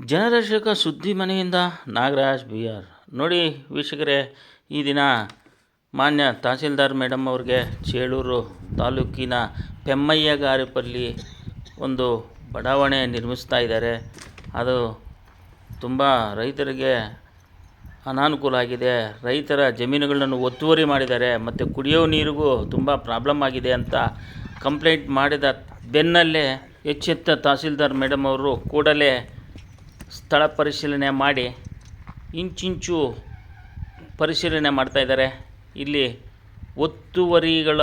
ಜನರಕ್ಷಕ ಸುದ್ದಿ ಮನೆಯಿಂದ Nagaraj B R. ನೋಡಿ ವೀಕ್ಷಕರೇ, ಈ ದಿನ ಮಾನ್ಯ ತಹಸೀಲ್ದಾರ್ ಮೇಡಮ್ ಅವ್ರಿಗೆ ಚೇಳೂರು ತಾಲೂಕಿನ ಪೆಮ್ಮಯ್ಯಗಾರಿಪಲ್ಲಿ ಒಂದು ಬಡಾವಣೆ ನಿರ್ಮಿಸ್ತಾ ಇದ್ದಾರೆ. ಅದು ತುಂಬ ರೈತರಿಗೆ ಅನಾನುಕೂಲ ಆಗಿದೆ. ರೈತರ ಜಮೀನುಗಳನ್ನು ಒತ್ತುವರಿ ಮಾಡಿದ್ದಾರೆ. ಮತ್ತು ಕುಡಿಯೋ ನೀರಿಗೂ ತುಂಬ ಪ್ರಾಬ್ಲಮ್ ಆಗಿದೆ ಅಂತ ಕಂಪ್ಲೇಂಟ್ ಮಾಡಿದ ಬೆನ್ನಲ್ಲೇ ಎಚ್ಚೆತ್ತ ತಹಸೀಲ್ದಾರ್ ಮೇಡಮ್ ಅವರು ಕೂಡಲೇ ಸ್ಥಳ ಪರಿಶೀಲನೆ ಮಾಡಿ ಇಂಚಿಂಚು ಪರಿಶೀಲನೆ ಮಾಡ್ತಾಯಿದ್ದಾರೆ ಇಲ್ಲಿ ಒತ್ತುವರಿಗಳ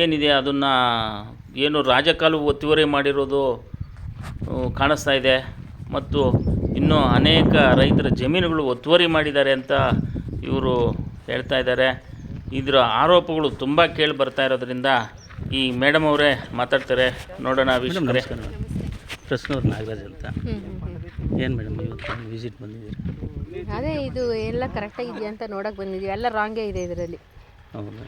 ಏನಿದೆ ಅದನ್ನು ಏನು ರಾಜಕಾಲು ಒತ್ತುವರಿ ಮಾಡಿರೋದು ಕಾಣಿಸ್ತಾ ಇದೆ. ಮತ್ತು ಇನ್ನೂ ಅನೇಕ ರೈತರ ಜಮೀನುಗಳು ಒತ್ತುವರಿ ಮಾಡಿದ್ದಾರೆ ಅಂತ ಇವರು ಹೇಳ್ತಾ ಇದ್ದಾರೆ. ಇದರ ಆರೋಪಗಳು ತುಂಬ ಕೇಳಿ ಬರ್ತಾ ಇರೋದ್ರಿಂದ ಈ ಮೇಡಮ್ ಅವರೇ ಮಾತಾಡ್ತಾರೆ. ನೋಡೋಣ ವೀಕ್ಷಕರೇ. ಪ್ರಶ್ನವ್ರು ನಾಗರಾಜ್ ಅಂತ. ಏನು ಮೇಡಮ್ ಇವತ್ತು ವಿಸಿಟ್ ಬಂದಿದ್ದೀರಿ? ಅದೇ ಇದು ಎಲ್ಲ ಕರೆಕ್ಟಾಗಿ ಇದೆಯಾ ಅಂತ ನೋಡೋಕೆ ಬಂದಿದ್ದೀವಿ. ಎಲ್ಲ ರಾಂಗೇ ಇದೆ ಇದರಲ್ಲಿ. ಹೌದಾ?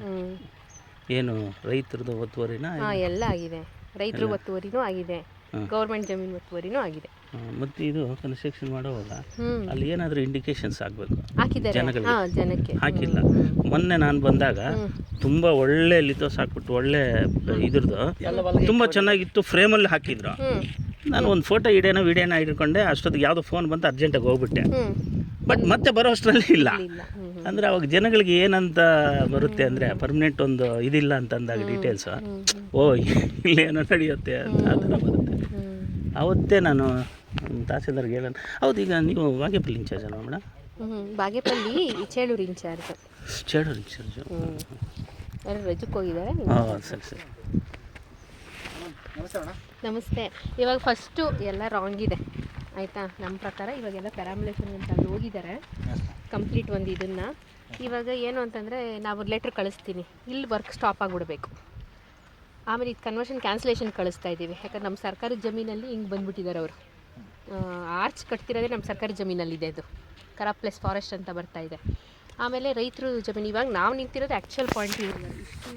ಏನು ರೈತರದು ಒತ್ತುವರಿನ ಹಾ ಎಲ್ಲ ಆಗಿದೆ. ರೈತರ ಒತ್ತುವರಿನೂ ಆಗಿದೆ. ಗೌರ್ಮೆಂಟ್ ಜಮೀನು ಒತ್ತುವರಿನೂ ಆಗಿದೆ. ಮತ್ತು ಇದು ಕನ್ಸ್ಟ್ರಕ್ಷನ್ ಮಾಡುವಾಗ ಅಲ್ಲಿ ಏನಾದರೂ ಇಂಡಿಕೇಶನ್ಸ್ ಆಗಬೇಕು? ಜನಗಳಿಗೆ. ಜನಕ್ಕೆ. ಹಾಕಿಲ್ಲ. ಮೊನ್ನೆ ನಾನು ಬಂದಾಗ ತುಂಬ ಒಳ್ಳೆ ಲಿತೋಸ್ ಹಾಕ್ಬಿಟ್ಟು ಒಳ್ಳೆ ಇದ್ರದ್ದು ತುಂಬ ಚೆನ್ನಾಗಿತ್ತು ಫ್ರೇಮಲ್ಲಿ ಹಾಕಿದ್ರು. ನಾನು ಒಂದು ಫೋಟೋ ಇಡೇನೋ ವಿಡಿಯೋನ ಹಿಡ್ಕೊಂಡೆ ಅಷ್ಟೊತ್ತಿಗೆ ಯಾವುದೋ ಫೋನ್ ಬಂತು ಅರ್ಜೆಂಟಾಗಿ ಹೋಗ್ಬಿಟ್ಟೆ. ಬಟ್ ಮತ್ತೆ ಬರೋ ಅಷ್ಟರಲ್ಲಿ ಇಲ್ಲ. ಅಂದರೆ ಅವಾಗ ಜನಗಳಿಗೆ ಏನಂತ ಬರುತ್ತೆ ಅಂದರೆ ಪರ್ಮನೆಂಟ್ ಒಂದು ಇದಿಲ್ಲ ಅಂತ ಅಂದಾಗ ಡೀಟೇಲ್ಸು ಓ ಇಲ್ಲೇನೋ ನಡೆಯುತ್ತೆ ಅಂತ ಆ ಥರ ಬರುತ್ತೆ. ಅವತ್ತೇ ನಾನು ತಹಸೀಲ್ದಾರ್ಗೆ ಹೇಳೋಣ. ಹೌದು ಈಗ ನೀವು ಬಾಗೇಪಲ್ಲಿ ಇನ್ಚಾರ್ಜ್ ಅಲ್ವಾ madam? Bagepalli Chelur incharge Chelur incharge ಯಾರು ರಜಕ್ಕೆ ಹೋಗಿದ್ದಾರೆ ಹಾಂ ಸರಿ ಸರಿ. ನಮಸ್ತೆ ಇವಾಗ ಫಸ್ಟು ಎಲ್ಲ ರಾಂಗ್ ಇದೆ. ಆಯಿತಾ? ನಮ್ಮ ಪ್ರಕಾರ ಇವಾಗೆಲ್ಲ ಪ್ಯಾರಾಮುಲೇಷನ್ ಅಂತ ಅಲ್ಲಿ ಹೋಗಿದ್ದಾರೆ ಕಂಪ್ಲೀಟ್ ಒಂದು ಇದನ್ನು. ಇವಾಗ ಏನು ಅಂತಂದರೆ ನಾವು ಲೆಟ್ರ್ ಕಳಿಸ್ತೀನಿ. ಇಲ್ಲಿ ವರ್ಕ್ ಸ್ಟಾಪ್ ಆಗಿಬಿಡಬೇಕು. ಆಮೇಲೆ ಇದು ಕನ್ವರ್ಷನ್ ಕ್ಯಾನ್ಸಲೇಷನ್ ಕಳಿಸ್ತಾ ಇದ್ದೀವಿ. ಯಾಕಂದ್ರೆ ನಮ್ಮ ಸರ್ಕಾರಿ ಜಮೀನಲ್ಲಿ ಹಿಂಗೆ ಬಂದ್ಬಿಟ್ಟಿದ್ದಾರೆ ಅವರು. ಆರ್ಚ್ ಕಟ್ತಿರೋದೇ ನಮ್ಮ ಸರ್ಕಾರಿ ಜಮೀನಲ್ಲಿದೆ ಅದು ಕರಾಪ್ ಪ್ಲಸ್ ಫಾರೆಸ್ಟ್ ಅಂತ ಬರ್ತಾ ಇದೆ. ಆಮೇಲೆ ರೈತರು ಜಮೀನು, ಇವಾಗ ನಾವು ನಿಂತಿರೋದು ಆ್ಯಕ್ಚುಯಲ್ ಪಾಯಿಂಟ್ ಇಷ್ಟು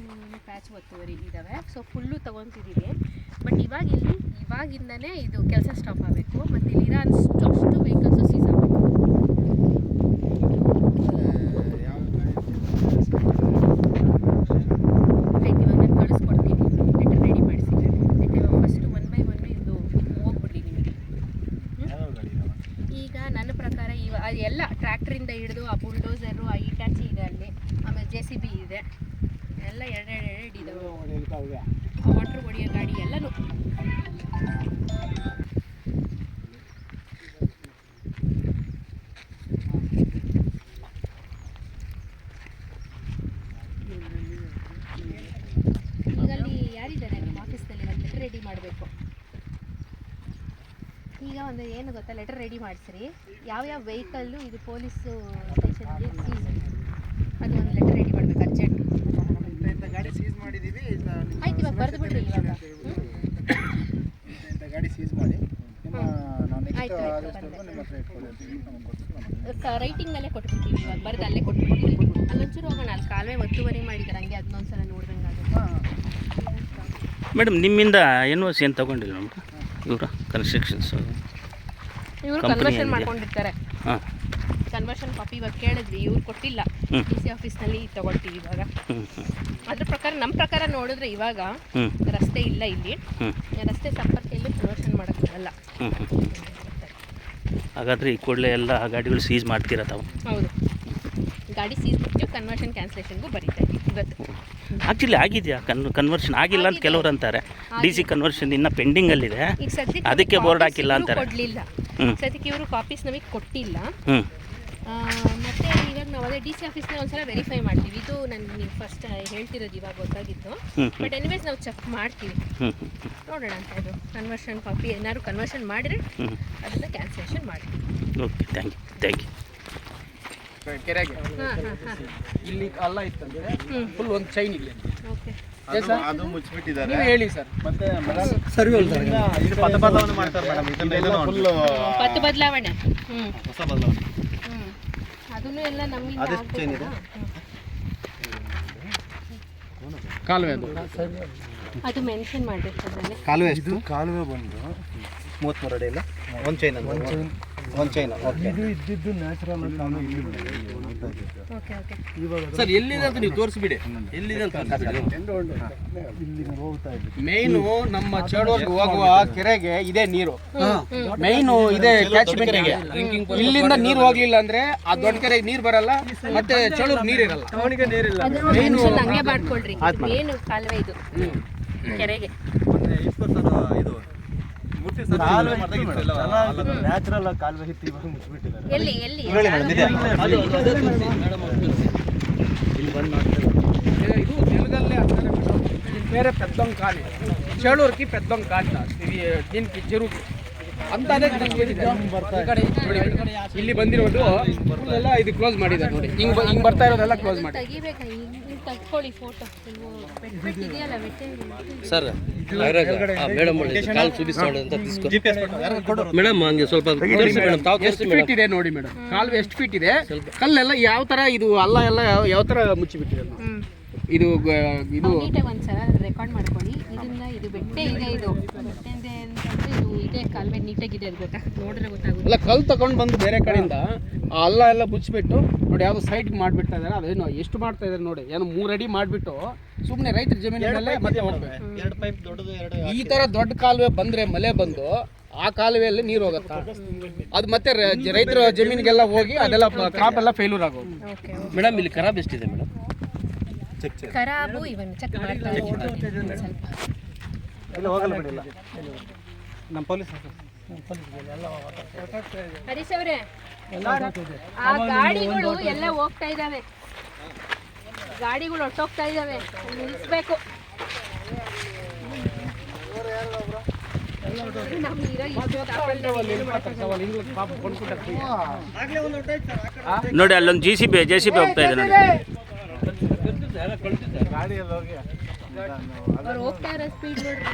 ಪ್ಯಾಚ್ ಒತ್ತುವರಿ ಇದ್ದಾವೆ ಸೊ ಫುಲ್ಲು ತೊಗೊತಿದ್ದೀವಿ ಬಟ್ ಇವಾಗ ಇಲ್ಲಿ ಇವಾಗಿಂದನೇ ಇದು ಕೆಲಸ ಸ್ಟಾಪ್ ಆಗಬೇಕು. ಮತ್ತು ಇಲ್ಲಿರೋ ಅಷ್ಟು ಅಷ್ಟು ವೆಹಿಕಲ್ಸು ಸೀಸ್ ಆಗಬೇಕು ಆಯ್ತು ಇವಾಗ ನಾನು ಕಳಿಸ್ಕೊಡ್ತೀನಿ ಲೆಟರ್ ರೆಡಿ ಮಾಡಿಸಿದ್ರೆ ಆಯ್ತು ಇವಾಗ ಫಸ್ಟು ಒನ್ ಬೈ ಒನ್ ಇದು ಹೋಗ್ಬಿಡ್ಲಿ ನಿಮಗೆ ಈಗ ನನ್ನ ಪ್ರಕಾರ ಇವ ಅದು ಎಲ್ಲ ಟ್ರ್ಯಾಕ್ಟ್ರಿಂದ ಹಿಡಿದು ಆ ಬುಲ್ಡೋಸರು ಆ ಇಟಾಚಿ ಇದೆ ಅಲ್ಲಿ. ಆಮೇಲೆ ಜೆ ಸಿ ಬಿ ಇದೆ. ಎಲ್ಲ ಎರಡೆರಡು ಎರಡು ಇದಾವೆ ವಾಟ್ರ್ ಹೊಡಿಯೋ ಗಾಡಿ ಎಲ್ಲನೂ ಈಗ ಅಲ್ಲಿ ಯಾರಿದ್ದಾರೆ ನಿಮ್ಮ ಆಫೀಸ್ನಲ್ಲಿ ಒಂದು ಲೆಟರ್ ರೆಡಿ ಮಾಡಬೇಕು ಈಗ ಗೊತ್ತಾ ಲೆಟರ್ ರೆಡಿ ಮಾಡಿಸ್ರಿ. ಯಾವ್ಯಾವ ವೆಹಿಕಲ್ಲು ಇದು ಪೊಲೀಸು ಸ್ಟೇಷನ್ಗೆ ಸೀಸ್ ಅದು ಒಂದು ಲೆಟರ್ ರೆಡಿ ಮಾಡಬೇಕು ಅರ್ಜೆಂಟ್ ಗಾಡಿ ಸೀಸ್ ಮಾಡಿದ್ದೀವಿ ಆಯ್ತು ಇವಾಗ ಬರೆದು ಬಿಡ್ರಿ ಇವಾಗ. ಗಾಡಿ ಸೀಸ್ ಮಾಡಿ ರೈಟಿಂಗ್ನಲ್ಲೇ ಕೊಟ್ಬಿಡ್ತೀವಿ ಇವಾಗ ಬರೆದು ಅಲ್ಲೇ ಕೊಟ್ಬಿಡ್ತೀವಿ. ಅಲ್ಲೊಂಚೂರು ಹೋಗೋಣ ಅಲ್ಲಿ ಕಾಲುವೆ ಒತ್ತುವರಿ ಮಾಡಿದ್ದಾರೆ ಹಂಗೆ ಅದನ್ನೊಂದು ಸಲ ನೋಡ್ದಂಗೆ ಮೇಡಮ್ ನಿಮ್ಮಿಂದ ಎನ್ ಒ ಸಿ ಏನು ತಗೊಂಡಿಲ್ಲ ಮೇಡಮ್? ಇವರ ಕನ್ಸ್ಟ್ರಕ್ಷನ್ಸು ಇವರು ಕನ್ವರ್ಷನ್? ಮಾಡ್ಕೊಂಡಿರ್ತಾರೆ. ಕನ್ವರ್ಷನ್ ಕಾಪಿ ಇವಾಗ ಕೇಳಿದ್ವಿ ಇವ್ರು ಕೊಟ್ಟಿಲ್ಲ. ಡಿ ಸಿ ಆಫೀಸ್ನಲ್ಲಿ ತಗೊಳ್ತೀವಿ ಇವಾಗ. ಅದ್ರ ಪ್ರಕಾರ ನಮ್ಮ ಪ್ರಕಾರ ನೋಡಿದ್ರೆ ಇವಾಗ ರಸ್ತೆ ಇಲ್ಲ ಇಲ್ಲಿ. ರಸ್ತೆ ಸಂಪರ್ಕ ಇಲ್ಲಿ ಕನ್ವರ್ಷನ್ ಮಾಡೋಕ್ಕಾಗಲ್ಲ ಹಾಗಾದರೆ ಈ ಕೂಡಲೇ ಎಲ್ಲ ಗಾಡಿಗಳು ಸೀಸ್ ಮಾಡ್ತೀರಾ ತಾವು? ಹೌದು. ಗಾಡಿ ಸೀಸ್ ಬಿಟ್ಟು ಕನ್ವರ್ಷನ್ ಕ್ಯಾನ್ಸಲೇಷನ್ಗೂ ಬರೀತಾ ಇವತ್ತು. ಆಕ್ಚುಲಿ ಆಗಿದೆಯಾ? ಕನ್ ಕನ್ವರ್ಷನ್ ಆಗಿಲ್ಲ ಅಂತ ಕೆಲವರು ಅಂತಾರೆ. ಡಿ ಸಿ ಕನ್ವರ್ಷನ್ ಇನ್ನೂ ಪೆಂಡಿಂಗಲ್ಲಿದೆ ಅದಕ್ಕೆ ಬೋರ್ಡ್ ಹಾಕಿಲ್ಲ ಅಂತಾರೆ. ಸದ್ಯಕ್ಕೆ ಇವರು ಕಾಪೀಸ್ ನಮಗೆ ಕೊಟ್ಟಿಲ್ಲ. ಮತ್ತೆ ಇವಾಗ ನಾವು ಅದೇ ಡಿ ಸಿ ಆಫೀಸ್ನ ಒಂದ್ಸಲ ವೆರಿಫೈ ಮಾಡ್ತೀವಿ. ಇದು ನಾನು ನೀವು ಫಸ್ಟ್ ಹೇಳ್ತಿರೋದು ಇವಾಗ ಗೊತ್ತಾಗಿತ್ತು ಬಟ್ ಎನಿವೇಸ್ ನಾವು ಚೆಕ್ ಮಾಡ್ತೀವಿ. ನೋಡೋಣ ಅಂತ ಇದು ಕನ್ವರ್ಷನ್ ಕಾಪಿ ಏನಾದ್ರು ಕನ್ವರ್ಷನ್ ಮಾಡಿದ್ರೆ ಅದನ್ನ ಕ್ಯಾನ್ಸಲೇಷನ್ ಮಾಡ್ತೀವಿ. Okay thank you thank you ಕೆರೆಗೆ. ಹಾಂ ಹಾಂ ಹಾಂ. ಇಲ್ಲಿ ಅಲ್ಲ ಇತ್ತಂದ್ರೆ ಫುಲ್ ಒಂದು ಚೈನ್ ಇಲ್ಲಿ. ಓಕೆ ಅದು ಮುಚ್ಚಿಬಿಟ್ಟಿದ್ದಾರೆ. ನೀವು ಹೇಳಿ ಸರ್ ಮತ್ತೆ ಇದು ಪಥ ಬದಲಾವಣೆ ಮಾಡ್ತಾರೆ ಮೇಡಮ್ ಇದನ್ನ ಫುಲ್ ಪತ್ತು ಬದಲಾವಣೆ. ಹ್ಞೂ ಹೊಸ ಬದಲಾವಣೆ. ಹ್ಮ್. ಅದನ್ನು ಎಲ್ಲ ನಮ್ಮಿಂದ ಅದೆಷ್ಟು ಇದೆ? ಕಾಲುವೆ ಅದು. ಅದು ಮೆನ್ಷನ್ ಕಾಲುವೆ ಎಷ್ಟು? ಕಾಲುವೆ ಬಂದು ಮೂವತ್ತ್ಮೂರು ಅಡಿ ಇಲ್ಲ ಒಂದು ಚೈನ್ ಒಂದು ಚೈನ್ ಒಂದು chain okay okay okay. Sir ಎಲ್ಲಿದೆ ಅಂತ ನೀವು ತೋರಿಸ್ಬಿಡಿ. ಎಲ್ಲಿದೆ ಅಂತ ಮೇಯ್ನು ನಮ್ಮ ಚೇಳೂರ್ಗೆ ಹೋಗುವ ಕೆರೆಗೆ ಇದೆ ನೀರು. ಮೇಯ್ನು ಇದೆ ಕ್ಯಾಚ್ಮೆಂಟ್ ಇಲ್ಲಿಂದ ನೀರು ಹೋಗ್ಲಿಲ್ಲ ಅಂದ್ರೆ ಆ ದೊಡ್ಡ ಕೆರೆಗೆ ನೀರು ಬರಲ್ಲ ಮತ್ತೆ ಚೇಳೂರ್ ನೀರ್ ಇರಲ್ಲ ಅದನ್ನ ಒಂದ್ ನಿಮಿಷ ಹಂಗೆ ಮಾಡ್ಕೊಳ್ರಿ. ಏನು ಕಾಲುವೆ ಇದು. ಕೆರೆಗೆ. ನ್ಯಾಚುರಲ್ ಕಾಲುವೆ ಹಿತ್ತಿ ಇವಾಗ ಮುಚ್ಚಿಬಿಟ್ಟಿದ್ದಾರೆ ಎಲ್ಲಿ ಎಲ್ಲಿ ಹೇಳಿ ಮೇಡಮ್ ಇದೆ ಇಲ್ಲಿ ಬಂದು ನೋಡ್ತಾರೆ ఇది తెలుగల్లే అంటారు దీని పేరే పెద్దం కాలి చేడూరుకి పెద్దం కాలి ఇది దీనికి చెరువుకి ಅಂತ ಅದೇ ಈ ಕಡೆ ನೋಡಿ ಇಲ್ಲಿ ಬಂದಿರೋದು ಎಲ್ಲ ಇದು ಕ್ಲೋಸ್ ಮಾಡಿದ್ದಾರೆ ನೋಡಿ ಹಿಂಗ್ ಬ- ಹಿಂಗ್ ಬರ್ತಾ ಇರೋದೆಲ್ಲ ಕ್ಲೋಸ್ ಮಾಡಿ ತಡ್ಕೊಳ್ಳಿ ಫೋಟೋ ಬೆಟ್ಟೆಲ್ಲ ಸರ್ ಮೇಡಮ್ ಕಾಲ್ ಅಂತ ಮೇಡಮ್ ಹಂಗೆ ಸ್ವಲ್ಪ ತೋರಿಸಿ ಮೇಡಮ್ ತಾವು ತೋರಿಸಿ ಮೇಡಮ್ ಫೀಟ್ ಇದೆ ನೋಡಿ ಮೇಡಮ್ ಕಾಲು ಎಷ್ಟು ಫೀಟ್ ಇದೆ? ಕಲ್ಲೆಲ್ಲ ಯಾವ ಥರ ಇದು ಅಲ್ಲ ಎಲ್ಲ ಯಾವ ಥರ ಮುಚ್ಚಿಬಿಟ್ಟಿದೆ ಇದು ಇದು ರೆಕಾರ್ಡ್ ಮಾಡ್ಕೊಳ್ಳಿ. ಇದನ್ನ ಇದು ಬೆಟ್ಟೆ ಇದೆ ಇದು. ಬೆಟ್ಟೆ ಇದೆ ಇದು ಇದೆ ಕಾಲುವೆ ನೀಟಾಗಿದೆ ಅದು ಗೊತ್ತಾ? ನೋಡಿದ್ರೆ ಗೊತ್ತಾಗುತ್ತೆ. ಎಲ್ಲ ಕಲ್ ತಗೊಂಡು ಬಂದು ಬೇರೆ ಕಡೆಯಿಂದ ಆ ಅಲ್ಲ ಎಲ್ಲ ಮುಚ್ಚಿಬಿಟ್ಟು ನೋಡಿ ಯಾವ್ದು ಸೈಡ್ ಮಾಡಿಬಿಡ್ತಾ ಇದಾರೆ ಅದೇನು ಎಷ್ಟು ಮಾಡ್ತಾ ಇದಾರೆ ನೋಡಿ ಏನು ಮೂರು ಅಡಿ ಮಾಡಿಬಿಟ್ಟು ಸುಮ್ಮನೆ ರೈತರ ಜಮೀನಿನಲ್ಲೇ ಮತ್ತೆ ಹೋಗ್ಬೇಕು. ಎರಡು ಪೈಪ್ ದೊಡ್ಡದು ಎರಡು ಈ ತರ ದೊಡ್ಡ ಕಾಲುವೆ ಬಂದ್ರೆ ಮಳೆ ಬಂದು ಆ ಕಾಲುವೆಯಲ್ಲಿ ನೀರು ಹೋಗುತ್ತಾ? ಅದು ಮತ್ತೆ ರೈತರ ಜಮೀನಿಗೆಲ್ಲ ಹೋಗಿ ಅದೆಲ್ಲ ಕ್ರಾಪ್ ಎಲ್ಲ ಫೇಲ್ಯೂರ್ ಆಗೋದು ಓಕೆ ಮೇಡಮ್ ಇಲ್ಲಿ ಖರಾಬ್ ಎಷ್ಟಿದೆ ಮೇಡಮ್ ಚೆಕ್ ಚೆಕ್ ಖರಾಬು ಇವನ್ ಚೆಕ್ ಮಾಡ್ತಾ ಹೋಗಲ್ಲ ಬಿಡಿಲ್ಲ ನಮ್ಮ ಪೊಲೀಸ್ ಹರೀಶ್ ಅವರೇ ಆ ಗಾಡಿಗಳು ಎಲ್ಲ ಹೋಗ್ತಾ ಇದಾವೆ. ಗಾಡಿಗಳು ಹೊಟ್ಟೋಗ್ತಾ ಇದಾವೆ. ನಿಲ್ಲಿಸ್ಬೇಕು. ನೋಡಿ ಅಲ್ಲೊಂದು G C B J C B ಹೋಗ್ತಾ ಇದೆ ನೋಡಿ. ಅವ್ರು ಹೋಗ್ತಾರೆ ಇರೋ ಸ್ಪೀಡ್ ನೋಡ್ರಿ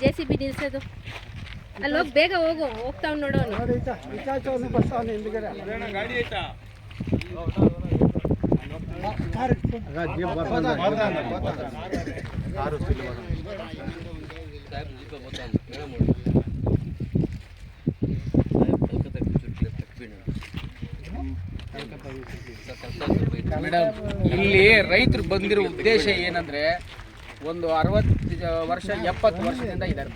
ಜೆ ಸಿ ಬಿ ನಿಲ್ಸೋದು. ಅಲ್ಲಿ ಹೋಗಿ ಬೇಗ ಹೋಗು ಹೋಗ್ತಾವ್ ನೋಡೋನು ಮೇಡಮ್ ಇಲ್ಲಿ ರೈತರು ಬಂದಿರೋ ಉದ್ದೇಶ ಏನಂದ್ರೆ ಒಂದು ಅರವತ್ತು ವರ್ಷ ಎಪ್ಪತ್ತು ವರ್ಷದಿಂದ ಇದ್ದಾರೆ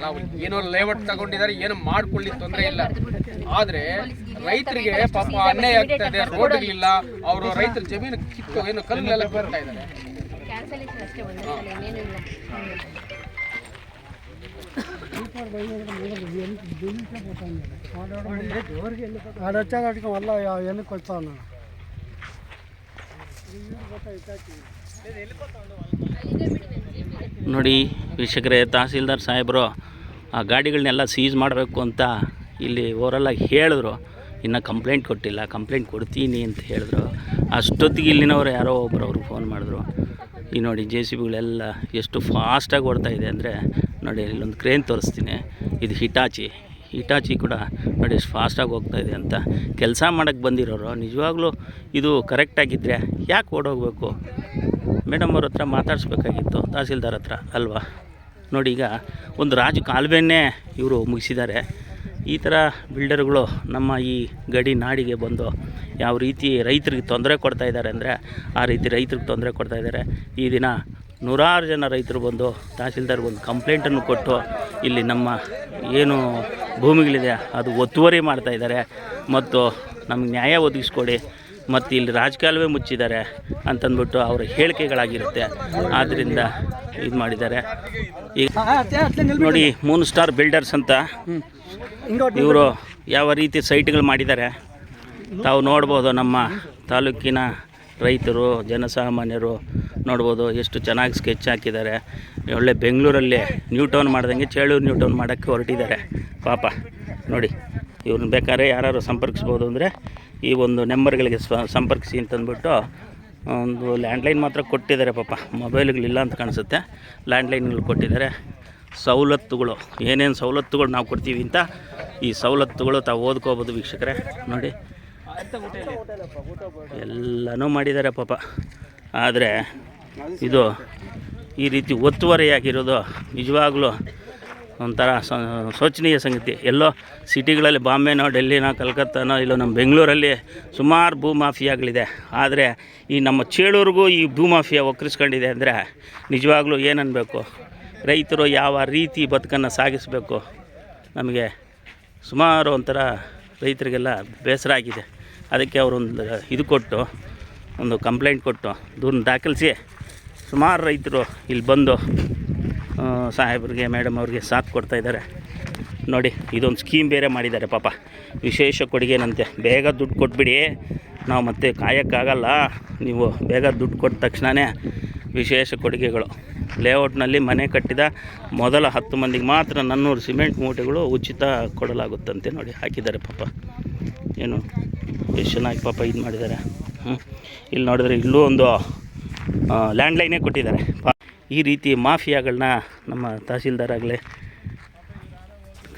ನಾವು ಏನೋ ಲೇಔಟ್ ತಗೊಂಡಿದ್ದಾರೆ ಏನೋ ಮಾಡ್ಕೊಳ್ಳಿ ತೊಂದರೆ ಇಲ್ಲ ಆದ್ರೆ ರೈತರಿಗೆ ಪಾಪ ಅನ್ಯಾಯ ಆಗ್ತದೆ ಇಲ್ಲ ಅವರು ರೈತರ ಜಮೀನು ಕಿತ್ತು ಏನು ಕಲ್ಲೆಲ್ಲ ಬರ್ತಾ ಇದ್ದಾರೆ ಸಲ ಇನ್ನೇನು ಇಲ್ಲ ನೋಡಿ ವೀಕ್ಷಕರೇ, ತಹಸೀಲ್ದಾರ್ ಸಾಹೇಬರು, ಆ ಗಾಡಿಗಳನ್ನೆಲ್ಲ ಸೀಸ್ ಮಾಡಬೇಕು ಅಂತ ಇಲ್ಲಿ ಓವರಲ್ಲಾಗಿ ಹೇಳಿದ್ರು. ಇನ್ನು ಕಂಪ್ಲೇಂಟ್ ಕೊಟ್ಟಿಲ್ಲ. ಕಂಪ್ಲೇಂಟ್ ಕೊಡ್ತೀನಿ ಅಂತ ಹೇಳಿದ್ರು. ಅಷ್ಟೊತ್ತಿಗೆ ಇಲ್ಲಿನವ್ರು ಯಾರೋ ಒಬ್ಬರು ಅವ್ರಿಗೆ ಫೋನ್ ಮಾಡಿದ್ರು. ಈ ನೋಡಿ ಜೆ ಸಿ ಬಿಗಳೆಲ್ಲ ಎಷ್ಟು ಫಾಸ್ಟಾಗಿ ಓಡ್ತಾಯಿದೆ ಅಂದರೆ, ನೋಡಿ ಇಲ್ಲೊಂದು ಕ್ರೇನ್ ತೋರಿಸ್ತೀನಿ. ಇದು ಹಿಟಾಚಿ ಹಿಟಾಚಿ ಕೂಡ ನೋಡಿ ಎಷ್ಟು ಫಾಸ್ಟಾಗಿ ಹೋಗ್ತಾ ಇದೆ ಅಂತ. ಕೆಲಸ ಮಾಡೋಕ್ಕೆ ಬಂದಿರೋರು, ನಿಜವಾಗ್ಲೂ ಇದು ಕರೆಕ್ಟಾಗಿದ್ದರೆ ಯಾಕೆ ಓಡೋಗ್ಬೇಕು? ಮೇಡಮ್ ಅವ್ರ ಹತ್ರ ಮಾತಾಡಿಸ್ಬೇಕಾಗಿತ್ತು, ತಹಸೀಲ್ದಾರ್ ಹತ್ರ ಅಲ್ವಾ? ನೋಡಿ ಈಗ ಒಂದು ರಾಜ ಕಾಲುವೆನ್ನೇ ಇವರು ಮುಗಿಸಿದ್ದಾರೆ. ಈ ಥರ ಬಿಲ್ಡರ್ಗಳು ನಮ್ಮ ಈ ಗಡಿ ನಾಡಿಗೆ ಬಂದು ಯಾವ ರೀತಿ ರೈತರಿಗೆ ತೊಂದರೆ ಕೊಡ್ತಾ ಇದ್ದಾರೆ ಅಂದರೆ, ಆ ರೀತಿ ರೈತರಿಗೆ ತೊಂದರೆ ಕೊಡ್ತಾ ಇದ್ದಾರೆ. ಈ ದಿನ ನೂರಾರು ಜನ ರೈತರು ಬಂದು ತಹಸೀಲ್ದಾರ್ ಒಂದು ಕಂಪ್ಲೇಂಟನ್ನು ಕೊಟ್ಟು ಇಲ್ಲಿ ನಮ್ಮ ಏನು ಭೂಮಿಗಳಿದೆ ಅದು ಒತ್ತುವರಿ ಮಾಡ್ತಾ ಇದ್ದಾರೆ. ಮತ್ತು ನಮ್ಗೆ ನ್ಯಾಯ ಒದಗಿಸ್ಕೊಡಿ. ಮತ್ತು ಇಲ್ಲಿ ರಾಜಕಾಲುವೆ ಮುಚ್ಚಿದ್ದಾರೆ ಅಂತಂದ್ಬಿಟ್ಟು ಅವರ ಹೇಳಿಕೆಗಳಾಗಿರುತ್ತೆ. ಆದ್ದರಿಂದ ಇದು ಮಾಡಿದ್ದಾರೆ. ಈಗ ನೋಡಿ ಮೂನ್ ಸ್ಟಾರ್ ಬಿಲ್ಡರ್ಸ್ ಅಂತ ಇವರು ಯಾವ ರೀತಿ ಸೈಟ್ಗಳು ಮಾಡಿದ್ದಾರೆ. ತಾವು ನೋಡ್ಬೋದು ನಮ್ಮ ತಾಲೂಕಿನ ರೈತರು ಜನಸಾಮಾನ್ಯರು ನೋಡ್ಬೋದು, ಎಷ್ಟು ಚೆನ್ನಾಗಿ ಸ್ಕೆಚ್ ಹಾಕಿದ್ದಾರೆ. ಒಳ್ಳೆ ಬೆಂಗಳೂರಲ್ಲಿ ನ್ಯೂ ಟೌನ್ ಮಾಡ್ದಂಗೆ ಚೇಳೂರು ನ್ಯೂ ಟೌನ್ ಮಾಡೋಕ್ಕೆ ಹೊರಟಿದ್ದಾರೆ. ಪಾಪ, ನೋಡಿ ಇವ್ರನ್ನ ಬೇಕಾದ್ರೆ ಯಾರು ಸಂಪರ್ಕಿಸ್ಬೋದು ಅಂದರೆ ಈ ಒಂದು ನಂಬರ್ಗಳಿಗೆ ಸಂಪರ್ಕಿಸಿ ಅಂತಂದ್ಬಿಟ್ಟು ಒಂದು ಲ್ಯಾಂಡ್ಲೈನ್ ಮಾತ್ರ ಕೊಟ್ಟಿದ್ದಾರೆ ಪಾಪ. ಮೊಬೈಲ್ಗಳಿಲ್ಲ ಅಂತ ಕಾಣಿಸುತ್ತೆ. ಲ್ಯಾಂಡ್ಲೈನ್ಗಳು ಕೊಟ್ಟಿದ್ದಾರೆ. ಸವಲತ್ತುಗಳು, ಏನೇನು ಸವಲತ್ತುಗಳು ನಾವು ಕೊಡ್ತೀವಿ ಅಂತ ಈ ಸವಲತ್ತುಗಳು ತಾವು ಓದ್ಕೋಬೋದು ವೀಕ್ಷಕರೇ. ನೋಡಿ, ಎಲ್ಲನೂ ಮಾಡಿದ್ದಾರೆ ಪಾಪ. ಆದರೆ ಇದು ಈ ರೀತಿ ಒತ್ತುವರಿಯಾಗಿರೋದು ನಿಜವಾಗ್ಲೂ ಒಂಥರ ಶೋಚನೀಯ ಸಂಗತಿ. ಎಲ್ಲೋ ಸಿಟಿಗಳಲ್ಲಿ ಬಾಂಬೆನೋ, ಡೆಲ್ಲಿನೋ, ಕಲ್ಕತ್ತಾನೋ, ಇಲ್ಲೋ ನಮ್ಮ ಬೆಂಗಳೂರಲ್ಲಿ ಸುಮಾರು ಭೂ ಮಾಫಿಯಾಗಳಿದೆ. ಆದರೆ ಈ ನಮ್ಮ ಚೇಳೂರಿಗೂ ಈ ಭೂಮಾಫಿಯಾ ಒಕ್ಕರಿಸ್ಕೊಂಡಿದೆ ಅಂದರೆ ನಿಜವಾಗ್ಲೂ ಏನನ್ನಬೇಕು ರೈತರು ಯಾವ ರೀತಿ ಬದುಕನ್ನು ಸಾಗಿಸಬೇಕು? ನಮಗೆ ಸುಮಾರು ಒಂಥರ ರೈತರಿಗೆಲ್ಲ ಬೇಸರ ಆಗಿದೆ. ಅದಕ್ಕೆ ಅವರೊಂದು ಇದು ಕೊಟ್ಟು ಒಂದು ಕಂಪ್ಲೇಂಟ್ ಕೊಟ್ಟು ದೂರನ್ನ ದಾಖಲಿಸಿ ಸುಮಾರು ರೈತರು ಇಲ್ಲಿ ಬಂದು ಸಾಹೇಬ್ರಿಗೆ, ಮೇಡಮ್ ಅವ್ರಿಗೆ ಸಾಥ್ ಕೊಡ್ತಾ ಇದ್ದಾರೆ. ನೋಡಿ, ಇದೊಂದು ಸ್ಕೀಮ್ ಬೇರೆ ಮಾಡಿದ್ದಾರೆ ಪಾಪ. ವಿಶೇಷ ಕೊಡುಗೆನಂತೆ. ಬೇಗ ದುಡ್ಡು ಕೊಟ್ಬಿಡಿ. ನಾವು ಮತ್ತೆ ಕಾಯೋಕ್ಕಾಗಲ್ಲ. ನೀವು ಬೇಗ ದುಡ್ಡು ಕೊಟ್ಟ ತಕ್ಷಣವೇ ವಿಶೇಷ ಕೊಡುಗೆಗಳು. ಲೇಔಟ್ನಲ್ಲಿ ಮನೆ ಕಟ್ಟಿದ ಮೊದಲ ಹತ್ತು ಮಂದಿಗೆ ಮಾತ್ರ ನನ್ನೂರು ಸಿಮೆಂಟ್ ಮೂಟೆಗಳು ಉಚಿತ ಕೊಡಲಾಗುತ್ತಂತೆ ನೋಡಿ, ಹಾಕಿದ್ದಾರೆ ಪಾಪ. ಏನು ಎಷ್ಟು ಚೆನ್ನಾಗಿ ಪಾಪ ಇದು ಮಾಡಿದ್ದಾರೆ. ಇಲ್ಲಿ ನೋಡಿದ್ರೆ ಇಲ್ಲೂ ಒಂದು ಲ್ಯಾಂಡ್ಲೈನೇ ಕೊಟ್ಟಿದ್ದಾರೆ. ಈ ರೀತಿ ಮಾಫಿಯಾಗಳನ್ನ ನಮ್ಮ ತಹಸೀಲ್ದಾರ್ ಆಗಲಿ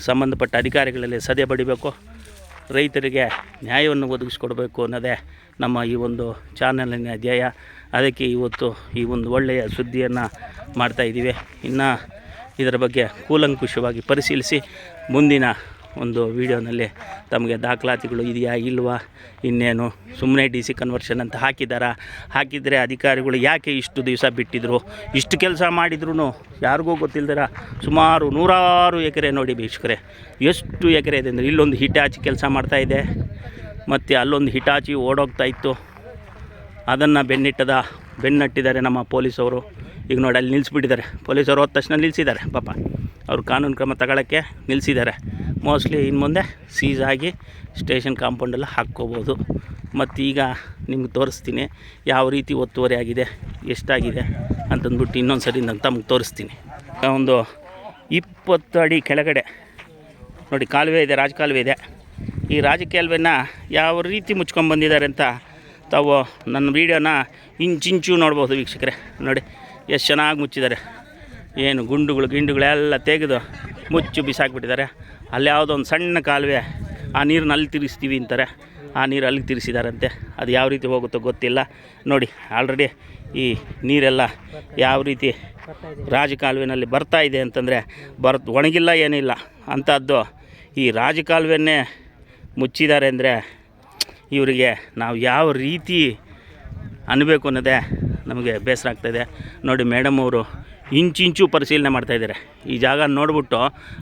ಸಂಬಂಧಪಟ್ಟ ಅಧಿಕಾರಿಗಳಲ್ಲಿ ಸದೆ ಬಡಿಬೇಕು. ರೈತರಿಗೆ ನ್ಯಾಯವನ್ನು ಒದಗಿಸ್ಕೊಡ್ಬೇಕು ಅನ್ನೋದೇ ನಮ್ಮ ಈ ಒಂದು ಚಾನಲಿನ ಧ್ಯೇಯ. ಅದಕ್ಕೆ ಇವತ್ತು ಈ ಒಂದು ಒಳ್ಳೆಯ ಸುದ್ದಿಯನ್ನು ಮಾಡ್ತಾಯಿದ್ದೀವಿ ಇನ್ನು ಇದರ ಬಗ್ಗೆ ಕೂಲಂಕುಷವಾಗಿ ಪರಿಶೀಲಿಸಿ ಮುಂದಿನ ಒಂದು ವಿಡಿಯೋನಲ್ಲಿ ತಮಗೆ ದಾಖಲಾತಿಗಳು ಇದೆಯಾ ಇಲ್ವಾ ಇನ್ನೇನು ಸುಮ್ಮನೆ ಡಿ ಸಿ ಕನ್ವರ್ಷನ್ ಅಂತ ಹಾಕಿದ್ದಾರಾ? ಹಾಕಿದರೆ ಅಧಿಕಾರಿಗಳು ಯಾಕೆ ಇಷ್ಟು ದಿವಸ ಬಿಟ್ಟಿದ್ರು? ಇಷ್ಟು ಕೆಲಸ ಮಾಡಿದ್ರು ಯಾರಿಗೂ ಗೊತ್ತಿಲ್ದಿರ? ಸುಮಾರು ನೂರಾರು ಎಕರೆ ನೋಡಿ ವೀಕ್ಷಕರೇ, ಎಷ್ಟು ಎಕರೆ ಇದೆ ಅಂದರೆ ಇಲ್ಲೊಂದು ಹಿಟಾಚಿ ಕೆಲಸ ಮಾಡ್ತಾಯಿದೆ ಮತ್ತು ಅಲ್ಲೊಂದು ಹಿಟಾಚಿ ಓಡೋಗ್ತಾ ಇತ್ತು. ಅದನ್ನು ಬೆನ್ನಿಟ್ಟದ, ಬೆನ್ನಟ್ಟಿದ್ದಾರೆ ನಮ್ಮ ಪೊಲೀಸವರು. ಈಗ ನೋಡಿ ಅಲ್ಲಿ ನಿಲ್ಲಿಸ್ಬಿಟ್ಟಿದ್ದಾರೆ ಪೊಲೀಸರು ಹೋದ ತಕ್ಷಣ ನಿಲ್ಲಿಸಿದ್ದಾರೆ ಪಾಪ, ಅವರು ಕಾನೂನು ಕ್ರಮ ತಗೊಳ್ಳೋಕ್ಕೆ ನಿಲ್ಲಿಸಿದ್ದಾರೆ ಮೋಸ್ಟ್ಲಿ ಇನ್ನು ಮುಂದೆ ಸೀಸ್ ಆಗಿ ಸ್ಟೇಷನ್ ಕಾಂಪೌಂಡೆಲ್ಲ ಹಾಕ್ಕೋಬೋದು. ಮತ್ತು ಈಗ ನಿಮ್ಗೆ ತೋರಿಸ್ತೀನಿ ಯಾವ ರೀತಿ ಒತ್ತುವರಿ ಆಗಿದೆ, ಎಷ್ಟಾಗಿದೆ ಅಂತಂದ್ಬಿಟ್ಟು ಇನ್ನೊಂದು ಸರಿ ನಾನು ತಮ್ಗೆ ತೋರಿಸ್ತೀನಿ. ಒಂದು ಇಪ್ಪತ್ತು ಅಡಿ ಕೆಳಗಡೆ, ನೋಡಿ ಕಾಲುವೆ ಇದೆ, ರಾಜಕಾಲುವೆ ಇದೆ. ಈ ರಾಜಕಾಲುವೆನ ಯಾವ ರೀತಿ ಮುಚ್ಕೊಂಡು ಬಂದಿದ್ದಾರೆ ಅಂತ ತಾವು ನನ್ನ ವೀಡಿಯೋನ ಇಂಚಿಂಚು ನೋಡ್ಬೋದು ವೀಕ್ಷಕರೇ. ನೋಡಿ, ಎಷ್ಟು ಚೆನ್ನಾಗಿ ಮುಚ್ಚಿದ್ದಾರೆ. ಏನು ಗುಂಡುಗಳು, ಗಿಂಡುಗಳೆಲ್ಲ ತೆಗೆದು ಮುಚ್ಚು ಬಿಸಾಕ್ಬಿಟ್ಟಿದ್ದಾರೆ. ಅಲ್ಲಿ ಯಾವುದೋ ಒಂದು ಸಣ್ಣ ಕಾಲುವೆ, ಆ ನೀರನ್ನ ಅಲ್ಲಿ ತಿರ್ಗಿಸ್ತೀವಿ ಅಂತಾರೆ. ಆ ನೀರು ಅಲ್ಲಿಗೆ ತಿರ್ಗಿಸಿದಾರಂತೆ. ಅದು ಯಾವ ರೀತಿ ಹೋಗುತ್ತೋ ಗೊತ್ತಿಲ್ಲ. ನೋಡಿ ಆಲ್ರೆಡಿ ಈ ನೀರೆಲ್ಲ ಯಾವ ರೀತಿ ರಾಜಕಾಲುವೆನಲ್ಲಿ ಬರ್ತಾ ಇದೆ ಅಂತಂದರೆ, ಬರ್ ಒಣಗಿಲ್ಲ ಏನಿಲ್ಲ. ಅಂಥದ್ದು ಈ ರಾಜಕಾಲುವೆನ್ನೇ ಮುಚ್ಚಿದ್ದಾರೆ ಅಂದರೆ, ಇವರಿಗೆ ನಾವು ಯಾವ ರೀತಿ ಅನ್ನಬೇಕು ಅನ್ನೋದೇ ನಮಗೆ ಬೇಸರ ಆಗ್ತಾಯಿದೆ ನೋಡಿ ಮೇಡಮ್ ಅವರು ಇಂಚಿಂಚು ಪರಿಶೀಲನೆ ಮಾಡ್ತಾಯಿದ್ದಾರೆ ಈ ಜಾಗ ನೋಡಿಬಿಟ್ಟು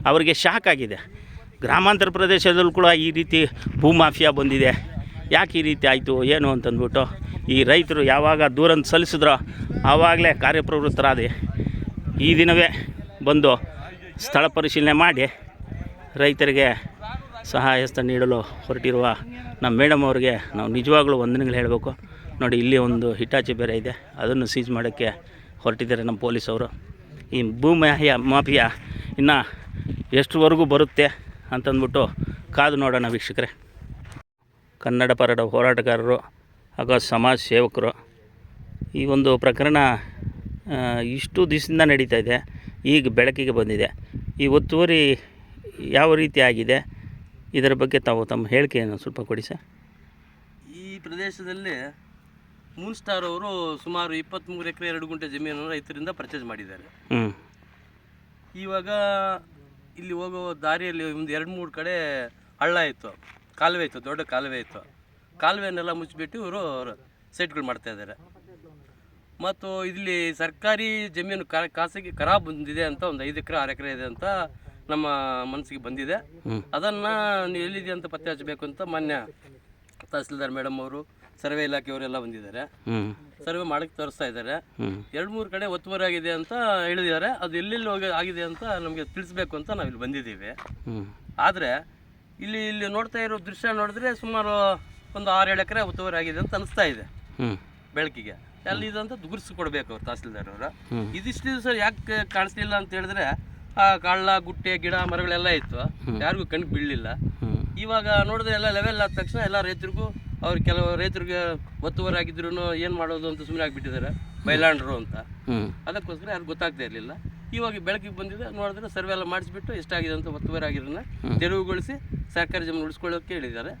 ಅವರಿಗೆ ಶಾಕ್ ಆಗಿದೆ. ಗ್ರಾಮಾಂತರ ಪ್ರದೇಶದಲ್ಲೂ ಕೂಡ ಈ ರೀತಿ ಭೂಮಾಫಿಯಾ ಬಂದಿದೆ. ಯಾಕೆ ಈ ರೀತಿ ಆಯಿತು, ಏನು ಅಂತಂದ್ಬಿಟ್ಟು ಈ ರೈತರು ಯಾವಾಗ ದೂರನ್ನು ಸಲ್ಲಿಸಿದ್ರೋ ಆವಾಗಲೇ ಕಾರ್ಯಪ್ರವೃತ್ತರಾದೆ ಈ ದಿನವೇ ಬಂದು ಸ್ಥಳ ಪರಿಶೀಲನೆ ಮಾಡಿ ರೈತರಿಗೆ ಸಹಾಯಸ್ಥ ನೀಡಲು ಹೊರಟಿರುವ ನಮ್ಮ ಮೇಡಮ್ ಅವ್ರಿಗೆ ನಾವು ನಿಜವಾಗ್ಲೂ ವಂದನೆಗಳು ಹೇಳಬೇಕು. ನೋಡಿ, ಇಲ್ಲಿ ಒಂದು ಹಿಟಾಚಿ ಬೇರೆ ಇದೆ. ಅದನ್ನು ಸೀಜ್ ಮಾಡೋಕ್ಕೆ ಹೊರಟಿದ್ದಾರೆ ನಮ್ಮ ಪೊಲೀಸವರು. ಈ ಭೂಮಿಯ ಮಾಫಿಯಾ ಇನ್ನು ಎಷ್ಟರವರೆಗೂ ಬರುತ್ತೆ ಅಂತಂದ್ಬಿಟ್ಟು ಕಾದು ನೋಡೋಣ ವೀಕ್ಷಕರೇ. ಕನ್ನಡ ಪರಡ ಹೋರಾಟಗಾರರು ಹಾಗೂ ಸಮಾಜ ಸೇವಕರು ಈ ಒಂದು ಪ್ರಕರಣ ಇಷ್ಟು ದಿವಸದಿಂದ ನಡೀತಾ ಇದೆ, ಈಗ ಬೆಳಕಿಗೆ ಬಂದಿದೆ. ಈ ಒತ್ತುವರಿ ಯಾವ ರೀತಿ ಆಗಿದೆ, ಇದರ ಬಗ್ಗೆ ತಾವು ತಮ್ಮ ಹೇಳಿಕೆಯನ್ನು ಸ್ವಲ್ಪ ಕೊಡಿ ಸರ್. ಈ ಪ್ರದೇಶದಲ್ಲಿ ಮೂನ್ ಸ್ಟಾರ್ ಅವರು ಸುಮಾರು ಇಪ್ಪತ್ತ್ಮೂರು ಎಕರೆ ಎರಡು ಗುಂಟೆ ಜಮೀನನ್ನು ರೈತರಿಂದ ಪರ್ಚೇಸ್ ಮಾಡಿದ್ದಾರೆ. ಹ್ಞೂ ಇವಾಗ ಇಲ್ಲಿ ಹೋಗೋ ದಾರಿಯಲ್ಲಿ ಒಂದು ಎರಡು ಮೂರು ಕಡೆ ಹಳ್ಳ ಇತ್ತು ಕಾಲುವೆ ಇತ್ತು ದೊಡ್ಡ ಕಾಲುವೆ ಇತ್ತು. ಕಾಲುವೆನೆಲ್ಲ ಮುಚ್ಚಿಬಿಟ್ಟು ಇವರು ಸೈಟ್ಗಳು ಮಾಡ್ತಾ ಇದ್ದಾರೆ. ಮತ್ತು ಇಲ್ಲಿ ಸರ್ಕಾರಿ ಜಮೀನು ಖಾಸಗಿ ಖರಾಬ್ ಬಂದಿದೆ ಅಂತ ಒಂದು ಐದು ಎಕರೆ ಆರು ಎಕರೆ ಇದೆ ಅಂತ ನಮ್ಮ ಮನಸ್ಸಿಗೆ ಬಂದಿದೆ. ಅದನ್ನು ನೀವು ಎಲ್ಲಿದೆ ಅಂತ ಪತ್ತೆ ಹಚ್ಚಬೇಕು ಅಂತ ಮಾನ್ಯ ತಹಸೀಲ್ದಾರ್ ಮೇಡಮ್ ಅವರು ಸರ್ವೆ ಇಲಾಖೆಯವರೆಲ್ಲ ಬಂದಿದ್ದಾರೆ. ಸರ್ವೆ ಮಾಡಕ್ಕೆ ತೋರಿಸ್ತಾ ಇದ್ದಾರೆ. ಎರಡು ಮೂರು ಕಡೆ ಒತ್ತುವರಿ ಆಗಿದೆ ಅಂತ ಹೇಳಿದ್ದಾರೆ. ಅದು ಎಲ್ಲೆಲ್ಲಿ ಹೋಗಿ ಆಗಿದೆ ಅಂತ ನಮಗೆ ತಿಳಿಸ್ಬೇಕು ಅಂತ ನಾವು ಇಲ್ಲಿ ಬಂದಿದ್ದೀವಿ. ಆದರೆ ಇಲ್ಲಿ ಇಲ್ಲಿ ನೋಡ್ತಾ ಇರೋ ದೃಶ್ಯ ನೋಡಿದ್ರೆ ಸುಮಾರು ಒಂದು ಆರು ಏಳು ಎಕರೆ ಒತ್ತುವರಿ ಆಗಿದೆ ಅಂತ ಅನಿಸ್ತಾ ಇದೆ. ಬೆಳಕಿಗೆ. ಅಲ್ಲಿ ಇದಂತ ಗುರುಸಿಕೊಡ್ಬೇಕು ಅವ್ರು ತಹಸೀಲ್ದಾರ್ ಅವರು. ಇದಿಷ್ಟು ದಿವಸ ಯಾಕೆ ಕಾಣಿಸ್ಲಿಲ್ಲ ಅಂತ ಹೇಳಿದ್ರೆ ಆ ಕಳ್ಳ ಗುಟ್ಟೆ ಗಿಡ ಮರಗಳೆಲ್ಲ ಇತ್ತು. ಯಾರಿಗೂ ಕಣ್ಣಿಗೆ ಬೀಳಲಿಲ್ಲ. ಇವಾಗ ನೋಡಿದ್ರೆ ಎಲ್ಲ ಲೆವೆಲ್ ಆದ ತಕ್ಷಣ ಎಲ್ಲ ರೈತರಿಗೂ ಅವ್ರು ಕೆಲವು ರೈತರಿಗೆ ಒತ್ತುವರಿ ಆಗಿದ್ರು ಏನು ಮಾಡೋದು ಅಂತ ಸುಮ್ಮನೆ ಆಗಿಬಿಟ್ಟಿದ್ದಾರೆ ಬೈಲಾಂಡ್ರು ಅಂತ. ಅದಕ್ಕೋಸ್ಕರ ಯಾರು ಗೊತ್ತಾಗ್ತಾ ಇರಲಿಲ್ಲ. ಇವಾಗ ಬೆಳಕಿಗೆ ಬಂದಿದೆ ನೋಡಿದ್ರೆ ಸರ್ವೆ ಎಲ್ಲ ಮಾಡಿಸ್ಬಿಟ್ಟು ಎಷ್ಟಾಗಿದೆ ಅಂತ ಒತ್ತುವರಿ ಆಗಿರೋನ್ನ ತೆರವುಗೊಳಿಸಿ ಸರ್ಕಾರಿ ಜಮೀನು ಉಳಿಸ್ಕೊಳ್ಳೋಕೆ ಹೇಳಿದ್ದಾರೆ.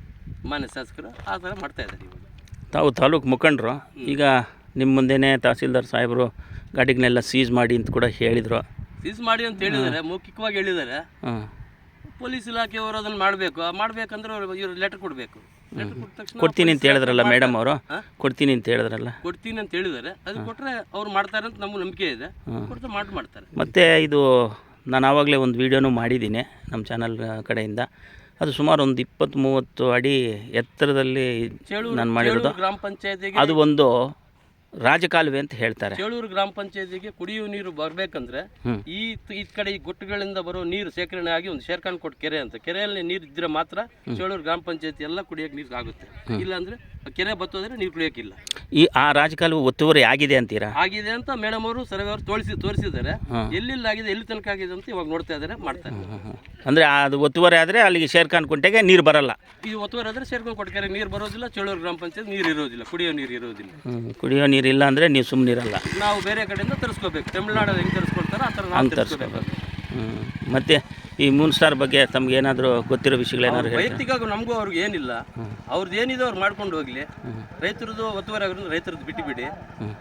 ಮಾನ್ಯ ಶಾಸಕರು ಆ ಥರ ಮಾಡ್ತಾ ಇದ್ದಾರೆ ಇವಾಗ. ತಾವು ತಾಲೂಕು ಮುಖಂಡರು. ಈಗ ನಿಮ್ಮ ಮುಂದೆನೇ ತಹಸೀಲ್ದಾರ್ ಸಾಹೇಬರು ಗಾಡಿಗಳನ್ನೆಲ್ಲ ಸೀಸ್ ಮಾಡಿ ಅಂತ ಕೂಡ ಹೇಳಿದರು. ಸೀಸ್ ಮಾಡಿ ಅಂತ ಹೇಳಿದ್ದಾರೆ ಮೌಖಿಕವಾಗಿ ಹೇಳಿದ್ದಾರೆ. ಪೊಲೀಸ್ ಇಲಾಖೆಯವರು ಅದನ್ನು ಮಾಡಬೇಕು. ಮಾಡಬೇಕಂದ್ರೆ ಅವ್ರು ಇವ್ರು ಲೆಟರ್ ಕೊಡಬೇಕು. ಲೆಟರ್ ಕೊಟ್ಟ ತಕ್ಷಣ ಕೊಡ್ತೀನಿ ಅಂತ ಹೇಳಿದ್ರಲ್ಲ. ಮೇಡಮ್ ಅವರು? ಕೊಡ್ತೀನಿ ಅಂತ ಹೇಳಿದ್ರಲ್ಲ. ಕೊಡ್ತೀನಿ ಅಂತ ಹೇಳಿದ್ದಾರೆ. ಅದು ಕೊಟ್ಟರೆ ಅವ್ರು ಮಾಡ್ತಾರೆ ಅಂತ ನಮ್ಗೆ ನಂಬಿಕೆ ಇದೆ. ಕೊಡ್ತಾ ಮಾಡಿ ಮಾಡ್ತಾರೆ. ಮತ್ತು ಇದು ನಾನು ಆವಾಗಲೇ ಒಂದು ವೀಡಿಯೋನೂ ಮಾಡಿದ್ದೀನಿ ನಮ್ಮ ಚಾನಲ್ ಕಡೆಯಿಂದ. ಅದು ಸುಮಾರು ಒಂದು ಇಪ್ಪತ್ತು ಮೂವತ್ತು ಅಡಿ ಎತ್ತರದಲ್ಲಿ ನಾನು ಮಾಡಿರೋದು. ಚೇಳೂರು ಗ್ರಾಮ ಪಂಚಾಯತಿಗೆ ಅದು ಒಂದು ರಾಜಕಾಲುವೆ ಅಂತ ಹೇಳ್ತಾರೆ. ಚೇಳೂರು ಗ್ರಾಮ ಪಂಚಾಯತಿಗೆ ಕುಡಿಯುವ ನೀರು ಬರಬೇಕಂದ್ರೆ ಈ ಈ ಕಡೆ ಈ ಗುಟ್ಟುಗಳಿಂದ ಬರೋ ನೀರು ಶೇಖರಣೆ ಆಗಿ ಒಂದು ಶೇರ್ಖಾನ್ ಕೊಟ್ಟು ಕೆರೆ ಅಂತ. ಕೆರೆಯಲ್ಲಿ ನೀರು ಇದ್ರೆ ಮಾತ್ರ ಚೇಳೂರು ಗ್ರಾಮ ಪಂಚಾಯತಿ ಎಲ್ಲ ಕುಡಿಯೋಕೆ ನೀರು ಆಗುತ್ತೆ. ಇಲ್ಲಾಂದ್ರೆ ಕೆರೆ ಬತ್ತೋದ್ರೆ ನೀರು ಕುಡಿಯೋಕಿಲ್ಲ ಈ ಆ ರಾಜಕಾಲುವೆ ಒತ್ತುವರಿ ಆಗಿದೆ ಅಂತೀರಾ? ಆಗಿದೆ ಅಂತ ಮೇಡಮ್ ಅವರು ಸರ್ವೆ ಅವರು ತೋರಿಸಿ ತೋರಿಸಿದ್ದಾರೆ. ಎಲ್ಲಿಲ್ಲ ಆಗಿದೆ ಎಲ್ಲಿ ತನಕ ಆಗಿದೆ ಅಂತ ಇವಾಗ ನೋಡ್ತಾ ಇದ್ದಾರೆ ಮಾಡ್ತಾರೆ ಅಂದ್ರೆ ಅದು ಒತ್ತುವರಿ ಆದ್ರೆ ಅಲ್ಲಿಗೆ ಶೇರ್ಖಾನ್ ಕುಂಟೆಗೆ ನೀರು ಬರಲ್ಲ. ಈ ಒತ್ತುವರಿ ಆದ್ರೆ ಶೇರ್ಖಾನ್ ಕೊಟ್ಟು ಕೆರೆ ನೀರು ಬರೋದಿಲ್ಲ ಚೇಳೂರು ಗ್ರಾಮ ಪಂಚಾಯತ್ ನೀರು ಇರೋದಿಲ್ಲ ಕುಡಿಯೋ ನೀರು ಇರೋದಿಲ್ಲ. ಹ್ಮ್. ಕುಡಿಯೋ ಇಲ್ಲ ಅಂದರೆ ನೀವು ಸುಮ್ಮನಿರಲ್ಲ ನಾವು ಬೇರೆ ಕಡೆಯಿಂದ ತರಿಸ್ಕೋಬೇಕು. ತಮಿಳ್ನಾಡಲ್ಲಿ ಹೆಂಗೆ ತರಿಸ್ಕೊಳ್ತಾರೋ ಆ ಥರ ನಾವು ಹಂಗೆ ತರಿಸ್ಕೋಬೇಕು ತರಿಸ್ಕೋಬೇಕು ಮತ್ತು ಈ ಮೂನ್ ಸ್ಟಾರ್ ಬಗ್ಗೆ ತಮ್ಗೆ ಏನಾದರೂ ಗೊತ್ತಿರೋ ವಿಷಯಗಳೇನಾದ್ರು ಹೇಳಿ ವೈಯಕ್ತಿಕ ನಮಗೂ ಅವ್ರಿಗೆ ಏನಿಲ್ಲ. ಅವ್ರದ್ದು ಏನಿದೆ ಅವ್ರು ಮಾಡ್ಕೊಂಡು ಹೋಗ್ಲಿ. ರೈತರದ್ದು ಒತ್ತುವರಿ ಆಗೋದ್ರಿಂದ ರೈತರದ್ದು ಬಿಟ್ಟು ಬಿಡಿ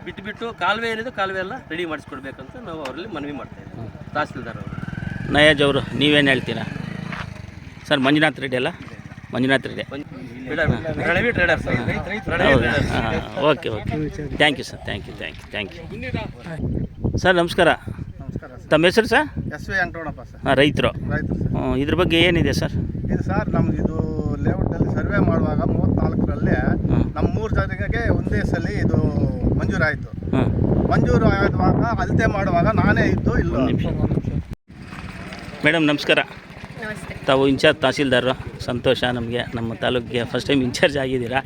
ಬಿಟ್ಟು ಬಿಟ್ಟು ಕಾಲುವೆ ಏನಿದೆ ಕಾಲುವೆ ಎಲ್ಲ ರೆಡಿ ಮಾಡಿಸ್ಕೊಡ್ಬೇಕಂತ ನಾವು ಅವರಲ್ಲಿ ಮನವಿ ಮಾಡ್ತಾ ಇದ್ದೀವಿ. ತಹಸೀಲ್ದಾರ್ ಅವರು. ನಯಾಜ್ ಅವರು ನೀವೇನು ಹೇಳ್ತೀರಾ? ಸರ್ ಮಂಜುನಾಥ್ ರೆಡ್ಡಿ ಅಲ್ಲ? Manjunath Reddy. Okay okay. Thank you sir thank you thank you thank you sir ನಮಸ್ಕಾರ. ತಮ್ಮ ಹೆಸರು sir S V Antonappa sir ಹಾಂ ರೈತರು. ಇದ್ರ ಬಗ್ಗೆ ಏನಿದೆ ಸರ್ ಇದು ಸರ್ ನಮ್ದು ಇದು ಲೇಔಟಲ್ಲಿ ಸರ್ವೆ ಮಾಡುವಾಗ ಮೂವತ್ತ್ನಾಲ್ಕರಲ್ಲಿ. ನಮ್ಮ ಮೂರು ಜನರಿಗೆ ಒಂದೇ ಸಲ ಇದು ಮಂಜೂರಾಯಿತು ಮಂಜೂರು ಆಗುವಾಗ ಅಳತೆ ಮಾಡುವಾಗ ನಾನೇ ಇದ್ದು ಇಲ್ಲ ಮೇಡಮ್ ನಮಸ್ಕಾರ. ತಾವು ಇನ್ಚಾರ್ಜ್ ತಹಸೀಲ್ದಾರರು ಸಂತೋಷ ನಮಗೆ, ನಮ್ಮ ತಾಲೂಕಿಗೆ ಫಸ್ಟ್ ಟೈಮ್ ಇನ್ಚಾರ್ಜ್ ಆಗಿದ್ದೀರಾ?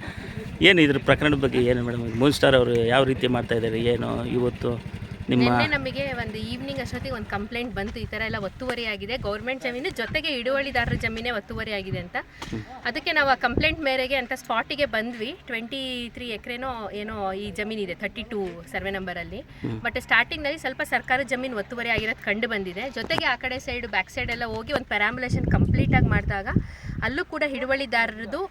ಏನು ಇದ್ರ ಪ್ರಕರಣದ ಬಗ್ಗೆ ಏನು ಮೇಡಮ್? ಮೂನ್ ಸ್ಟಾರ್ ಅವರು ಯಾವ ರೀತಿ ಮಾಡ್ತಾಯಿದ್ದಾರೆ ಏನು, ಇವತ್ತು? ನಿಮ್ಮ ನಿನ್ನೆ ನಮಗೆ ಒಂದು ಈವ್ನಿಂಗ್ ಅಷ್ಟೊತ್ತಿಗೆ ಒಂದು ಕಂಪ್ಲೇಂಟ್ ಬಂತು. ಈ ಥರ ಎಲ್ಲ ಒತ್ತುವರಿ ಆಗಿದೆ. ಗೌರ್ಮೆಂಟ್ ಜಮೀನು ಜೊತೆಗೆ ಹಿಡುವಳಿದಾರರ ಜಮೀನೇ ಒತ್ತುವರಿ ಆಗಿದೆ ಅಂತ. ಅದಕ್ಕೆ ನಾವು ಆ ಕಂಪ್ಲೇಂಟ್ ಮೇರೆಗೆ ಅಂತ ಸ್ಪಾಟಿಗೆ ಬಂದ್ವಿ. ಟ್ವೆಂಟಿ ತ್ರೀ ಎಕರೆನೋ ಏನೋ ಈ ಜಮೀನಿದೆ ಥರ್ಟಿ ಟೂ ಸರ್ವೆ ನಂಬರಲ್ಲಿ ಬಟ್ ಸ್ಟಾರ್ಟಿಂಗ್ನಲ್ಲಿ ಸ್ವಲ್ಪ ಸರ್ಕಾರದ ಜಮೀನು ಒತ್ತುವರಿ ಆಗಿರೋದು ಕಂಡು ಬಂದಿದೆ. ಜೊತೆಗೆ ಆ ಕಡೆ ಸೈಡ್ ಬ್ಯಾಕ್ ಸೈಡ್ ಎಲ್ಲ ಹೋಗಿ ಒಂದು ಪ್ಯಾರಾಮುಲೇಷನ್ ಕಂಪ್ಲೀಟಾಗಿ ಮಾಡಿದಾಗ ಅಲ್ಲೂ ಕೂಡ ಹಿಡುವಳಿದಾರರದು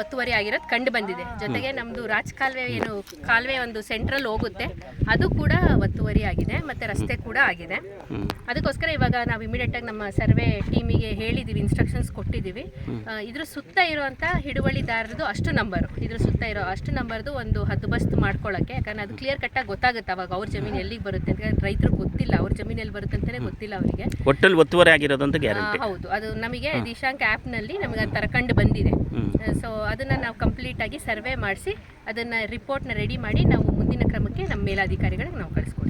ಒತ್ತುವರಿ ಆಗಿರೋದು ಕಂಡು ಬಂದಿದೆ. ಜೊತೆಗೆ ನಮ್ಮದು ರಾಜ್ ಕಾಲುವೆ ಏನು ಕಾಲುವೆ ಒಂದು ಸೆಂಟ್ರಲ್ ಹೋಗುತ್ತೆ. ಅದು ಕೂಡ ಒತ್ತುವರಿ ಆಗಿದೆ ಮತ್ತು ರಸ್ತೆ ಕೂಡ ಆಗಿದೆ. ಅದಕ್ಕೋಸ್ಕರ ಇವಾಗ ನಾವು ಇಮಿಡಿಯೇಟಾಗಿ ನಮ್ಮ ಸರ್ವೆ ಟೀಮಿಗೆ ಹೇಳಿದ್ದೀವಿ ಇನ್ಸ್ಟ್ರಕ್ಷನ್ಸ್ ಕೊಟ್ಟಿದ್ದೀವಿ. ಇದ್ರ ಸುತ್ತ ಇರುವಂಥ ಹಿಡುವಳಿದಾರರದು ಅಷ್ಟು ನಂಬರು ಇದ್ರ ಸುತ್ತ ಇರೋ ಅಷ್ಟು ನಂಬರ್ದು ಒಂದು ಹದ್ದುಬಸ್ತು ಮಾಡ್ಕೊಳ್ಳೋಕ್ಕೆ ಯಾಕಂದ್ರೆ ಅದು ಕ್ಲಿಯರ್ ಕಟ್ಟಾಗಿ ಗೊತ್ತಾಗುತ್ತೆ ಅವಾಗ ಅವ್ರ ಜಮೀನು ಎಲ್ಲಿಗೆ ಬರುತ್ತೆ ಅಂತ. ರೈತರು ಗೊತ್ತಿಲ್ಲ ಅವ್ರ ಜಮೀನು ಎಲ್ಲಿ ಬರುತ್ತೆ ಅಂತಲೇ ಗೊತ್ತಿಲ್ಲ ಅವರಿಗೆ. ಒಟ್ಟಲ್ಲಿ ಒತ್ತುವರಿ ಆಗಿರೋದು ಅಂತ ಗ್ಯಾರಂಟಿ ಹೌದು. ಅದು ನಮಗೆ ದಿಶಾಂಕ್ ಆ್ಯಪ್ನಲ್ಲಿ ನಮಗೆ ಅದು ಥರ ಕಂಡು ಬಂದಿದೆ. ಸೊ ಅದನ್ನು ನಾವು ಕಂಪ್ಲೀಟಾಗಿ ಸರ್ವೆ ಮಾಡಿಸಿ ಅದನ್ನು ರಿಪೋರ್ಟ್ನ ರೆಡಿ ಮಾಡಿ ನಾವು ಮುಂದಿನ ಕ್ರಮಕ್ಕೆ ನಮ್ಮ ಮೇಲಾಧಿಕಾರಿಗಳಿಗೆ ನಾವು ಕಳಿಸ್ಕೊಡ್ತೀವಿ.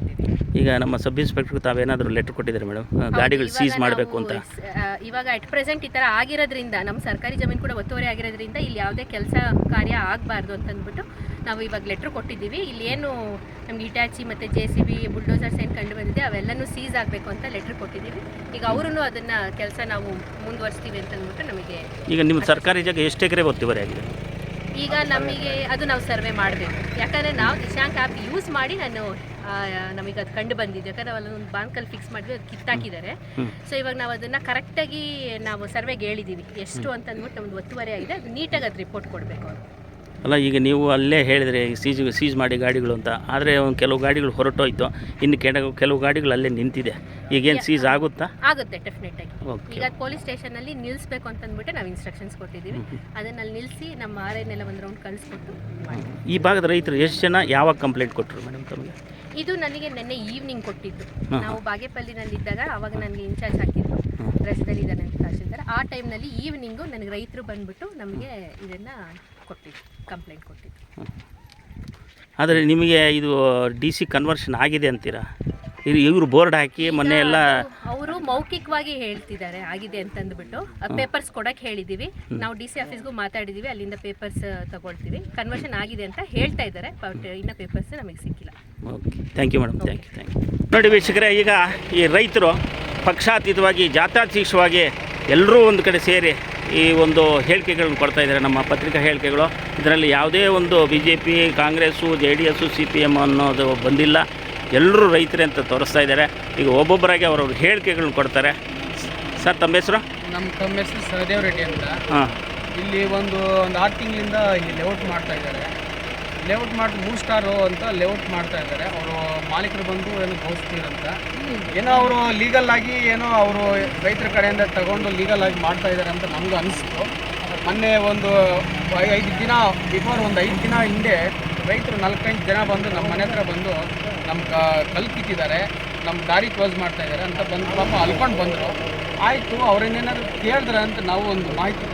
ಈಗ ನಮ್ಮ ಸಬ್ ಇನ್ಸ್ಪೆಕ್ಟರ್ ತಾವೇನಾದರೂ ಲೆಟರ್ ಕೊಟ್ಟಿದ್ದಾರೆ ಮೇಡಮ್ ಗಾಡಿಗಳು ಸೀಸ್ ಮಾಡಬೇಕು ಅಂತ. ಇವಾಗ ಅಟ್ ಪ್ರೆಸೆಂಟ್ ಈ ಥರ ಆಗಿರೋದ್ರಿಂದ ನಮ್ಮ ಸರ್ಕಾರಿ ಜಮೀನು ಕೂಡ ಒತ್ತುವರಿ ಆಗಿರೋದ್ರಿಂದ ಇಲ್ಲಿ ಯಾವುದೇ ಕೆಲಸ ಕಾರ್ಯ ಆಗಬಾರ್ದು ಅಂತ ಅಂದ್ಬಿಟ್ಟು ನಾವು ಇವಾಗ ಲೆಟ್ರ್ ಕೊಟ್ಟಿದ್ದೀವಿ. ಇಲ್ಲಿ ಏನು ನಮ್ಗೆ ಇಟ್ಯಾಚಿ ಮತ್ತು ಜೆ ಸಿ ಬಿ ಬುಲ್ಡೋಸರ್ಸ್ ಏನು ಕಂಡು ಬಂದಿದೆ ಅವೆಲ್ಲನೂ ಸೀಸ್ ಆಗಬೇಕು ಅಂತ ಲೆಟ್ರ್ ಕೊಟ್ಟಿದ್ದೀವಿ. ಈಗ ಅವರು ಅದನ್ನು ಕೆಲಸ ನಾವು ಮುಂದುವರಿಸ್ತೀವಿ ಅಂತ ಅಂದ್ಬಿಟ್ಟು ನಮಗೆ ಈಗ ನಿಮ್ಮ ಸರ್ಕಾರಿ ಜಾಗ ಎಷ್ಟು ಎಕರೆ ಒತ್ತುವರಿ ಆಗಿದೆ? ಈಗ ನಮಗೆ ಅದು ನಾವು ಸರ್ವೆ ಮಾಡಬೇಕು. ಯಾಕಂದರೆ ನಾವು ದಿಶಾಂಕ್ ಆ್ಯಪ್ ಯೂಸ್ ಮಾಡಿ ನಾನು ನಮಗೆ ಅದು ಕಂಡು ಬಂದಿದೆ ಯಾಕಂದರೆ ಅಲ್ಲೊಂದು ಬ್ಯಾಂಕಲ್ಲಿ ಫಿಕ್ಸ್ ಮಾಡಿದ್ವಿ ಅದು ಕಿತ್ತಾಕಿದ್ದಾರೆ. ಸೊ ಇವಾಗ ನಾವು ಅದನ್ನು ಕರೆಕ್ಟಾಗಿ ನಾವು ಸರ್ವೆಗೆ ಹೇಳಿದ್ದೀವಿ ಎಷ್ಟು ಅಂತ ಅಂದ್ಬಿಟ್ಟು ನಮ್ದು ಒತ್ತುವರಿ ಆಗಿದೆ. ಅದು ನೀಟಾಗಿ ಅದು ರಿಪೋರ್ಟ್ ಕೊಡಬೇಕು ಅವರು. ಅಲ್ಲ ಈಗ ನೀವು ಅಲ್ಲೇ ಹೇಳಿದ್ರೆ ಸೀಜ್ ಸೀಜ್ ಮಾಡಿ ಗಾಡಿಗಳು ಅಂತ. ಆದರೆ ಒಂದು ಕೆಲವು ಗಾಡಿಗಳು ಹೊರಟೋಯ್ತು. ಇನ್ನು ಕೆಲವು ಕೆಲವು ಗಾಡಿಗಳು ಅಲ್ಲೇ ನಿಂತಿದೆ. ಈಗೇನು ಸೀಜ್ ಆಗುತ್ತಾ? ಆಗುತ್ತೆ ಡೆಫಿನೆಟ್ ಆಗಿ. ಓಕೆ ಈಗ ಪೊಲೀಸ್ ಸ್ಟೇಷನಲ್ಲಿ ನಿಲ್ಲಿಸ್ಬೇಕು ಅಂತ ಅಂದ್ಬಿಟ್ಟು ನಾವು ಇನ್ಸ್ಟ್ರಕ್ಷನ್ಸ್ ಕೊಟ್ಟಿದ್ದೀವಿ. ಅದನ್ನಲ್ಲಿ ನಿಲ್ಲಿಸಿ ನಮ್ಮ ಆರ್ ಎನ್ನೆಲ್ಲ ಒಂದು ರೌಂಡ್ ಕಳಿಸ್ಕೊಟ್ಟು ಈ ಭಾಗದ ರೈತರು ಎಷ್ಟು ಜನ ಯಾವಾಗ ಕಂಪ್ಲೇಂಟ್ ಕೊಟ್ಟರು ಮೇಡಮ್ ತಮಗೆ? ಇದು ನನಗೆ ನಿನ್ನೆ ಈವ್ನಿಂಗ್ ಕೊಟ್ಟಿದ್ದು. ನಾವು ನಾವು ಬಾಗೇಪಲ್ಲಿನಲ್ಲಿದ್ದಾಗ ಅವಾಗ ನನಗೆ ಇನ್ಚಾರ್ಜ್ ಹಾಕಿದ್ರು. ರಸ್ತೆಯಲ್ಲಿ ಇದ್ದಾನೆ ಅಂತ ತಹಶೀಲ್ದಾರ್. ಆ ಟೈಮ್ನಲ್ಲಿ ಈವ್ನಿಂಗು ನನಗೆ ರೈತರು ಬಂದ್ಬಿಟ್ಟು ನಮಗೆ ಇದನ್ನು ಕೊಟ್ಟಿದ್ದು ಕಂಪ್ಲೇಂಟ್ ಕೊಟ್ಟಿದ್ದು ಆದರೆ ನಿಮಗೆ ಇದು ಡಿ ಸಿ ಕನ್ವರ್ಷನ್ ಆಗಿದೆ ಅಂತೀರಾ? ಇದು ಇವರು ಬೋರ್ಡ್ ಹಾಕಿ ಮೊನ್ನೆ ಎಲ್ಲ ಅವರು ಮೌಖಿಕವಾಗಿ ಹೇಳ್ತಿದ್ದಾರೆ ಆಗಿದೆ ಅಂತಂದ್ಬಿಟ್ಟು. ಪೇಪರ್ಸ್ ಕೊಡಕ್ಕೆ ಹೇಳಿದ್ದೀವಿ ನಾವು ಡಿ ಸಿ ಆಫೀಸ್ಗೂ ಮಾತಾಡಿದ್ದೀವಿ ಅಲ್ಲಿಂದ ಪೇಪರ್ಸ್ ತಗೊಳ್ತೀವಿ. ಕನ್ವರ್ಷನ್ ಆಗಿದೆ ಅಂತ ಹೇಳ್ತಾ ಇದ್ದಾರೆ ಬಟ್ ಇನ್ನು ಪೇಪರ್ಸ್ ನಮಗೆ ಸಿಕ್ಕಿಲ್ಲ. Okay thank you madam thank you thank you ನೋಡಿ ವೀಕ್ಷಕರೇ ಈಗ ಈ ರೈತರು ಪಕ್ಷಾತೀತವಾಗಿ ಜಾತ್ಯಾತೀತವಾಗಿ ಎಲ್ಲರೂ ಒಂದು ಕಡೆ ಸೇರಿ ಈ ಒಂದು ಹೇಳಿಕೆಗಳನ್ನು ಕೊಡ್ತಾ ಇದ್ದಾರೆ. ನಮ್ಮ ಪತ್ರಿಕಾ ಹೇಳಿಕೆಗಳು. ಇದರಲ್ಲಿ ಯಾವುದೇ ಒಂದು B J P Congress J D S C P M ಅನ್ನೋದು ಬಂದಿಲ್ಲ. ಎಲ್ಲರೂ ರೈತರೇ ಅಂತ ತೋರಿಸ್ತಾ ಇದ್ದಾರೆ. ಈಗ ಒಬ್ಬೊಬ್ಬರಾಗಿ ಅವ್ರವ್ರ ಹೇಳಿಕೆಗಳನ್ನ ಕೊಡ್ತಾರೆ. ಸರ್ ತಮ್ಮ ಹೆಸರು? ನಮ್ಮ ತಮ್ಮ ಹೆಸರು ಸಹದೇವ್ ರೆಡ್ಡಿ ಅಂತ. ಹಾಂ. ಇಲ್ಲಿ ಒಂದು ಒಂದು ಆರು ತಿಂಗಳಿಂದ ಇಲ್ಲಿ ಲೇಔಟ್ ಮಾಡ್ತಾ ಇದ್ದಾರೆ. ಲೇಔಟ್ ಮಾಡಿ ಮೂರು ಸ್ಟಾರು ಅಂತ ಲೇಔಟ್ ಮಾಡ್ತಾ ಇದ್ದಾರೆ. ಅವರು ಮಾಲೀಕರು ಬಂದು ಏನು ಅಂತ. ಏನೋ ಅವರು ಲೀಗಲ್ ಆಗಿ ಏನೋ ಅವರು ರೈತರ ಕಡೆಯಿಂದ ತಗೊಂಡು ಲೀಗಲ್ ಆಗಿ ಮಾಡ್ತಾ ಇದ್ದಾರೆ ಅಂತ ನಮಗೂ ಅನಿಸ್ತು. ಮೊನ್ನೆ ಒಂದು ಐದು ದಿನ ಬಿಫೋರ್ ಒಂದು ಐದು ದಿನ ಹಿಂದೆ ರೈತರು ನಾಲ್ಕೈದು ಜನ ಬಂದು ನಮ್ಮ ಮನೆ ಹತ್ರ ಬಂದು ನಮ್ಮ ಕಲ್ ಕಿತ್ತಿದ್ದಾರೆ ನಮ್ಮ ದಾರಿ ಕ್ಲೋಸ್ ಮಾಡ್ತಾ ಇದ್ದಾರೆ ಅಂತ ಬಂದು ಪಾಪ ಅಲ್ಕೊಂಡು ಬಂದರು. ಆಯಿತು ಅವ್ರನ್ನೇನಾದ್ರು ಕೇಳಿದ್ರೆ ಅಂತ ನಾವು ಒಂದು ಮಾಹಿತಿ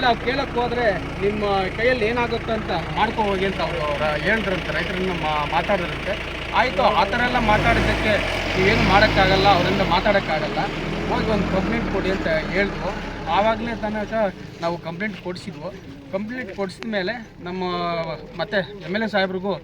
ಇಲ್ಲ ಕೇಳಕ್ಕೆ ಹೋದರೆ ನಿಮ್ಮ ಕೈಯಲ್ಲಿ ಏನಾಗುತ್ತೆ ಅಂತ ಮಾಡ್ಕೊ ಹೋಗಿ ಅಂತ ಅವರು ಹೇಳಿದ್ರಂತೆ ರೈತರನ್ನ ಮಾತಾಡಿದ್ರಂತೆ ಆಯಿತು, ಆ ಥರ ಎಲ್ಲ ಮಾತಾಡಿದ್ದಕ್ಕೆ ನೀವೇನು ಮಾಡೋಕ್ಕಾಗಲ್ಲ, ಅವರಿಂದ ಮಾತಾಡೋಕ್ಕಾಗಲ್ಲ. ಹೋಗಿ ಒಂದು ಕಂಪ್ಲೇಂಟ್ ಕೊಡಿ ಅಂತ ಹೇಳಿದ್ವು ಆವಾಗಲೇ ತನಕ ನಾವು ಕಂಪ್ಲೇಂಟ್ ಕೊಡಿಸಿದ್ವು. ಕಂಪ್ಲೇಂಟ್ ಕೊಡಿಸಿದ ಮೇಲೆ ನಮ್ಮ, ಮತ್ತೆ ಎಂ ಎಲ್ ಎ ಸಾಹೇಬ್ರಿಗೂ,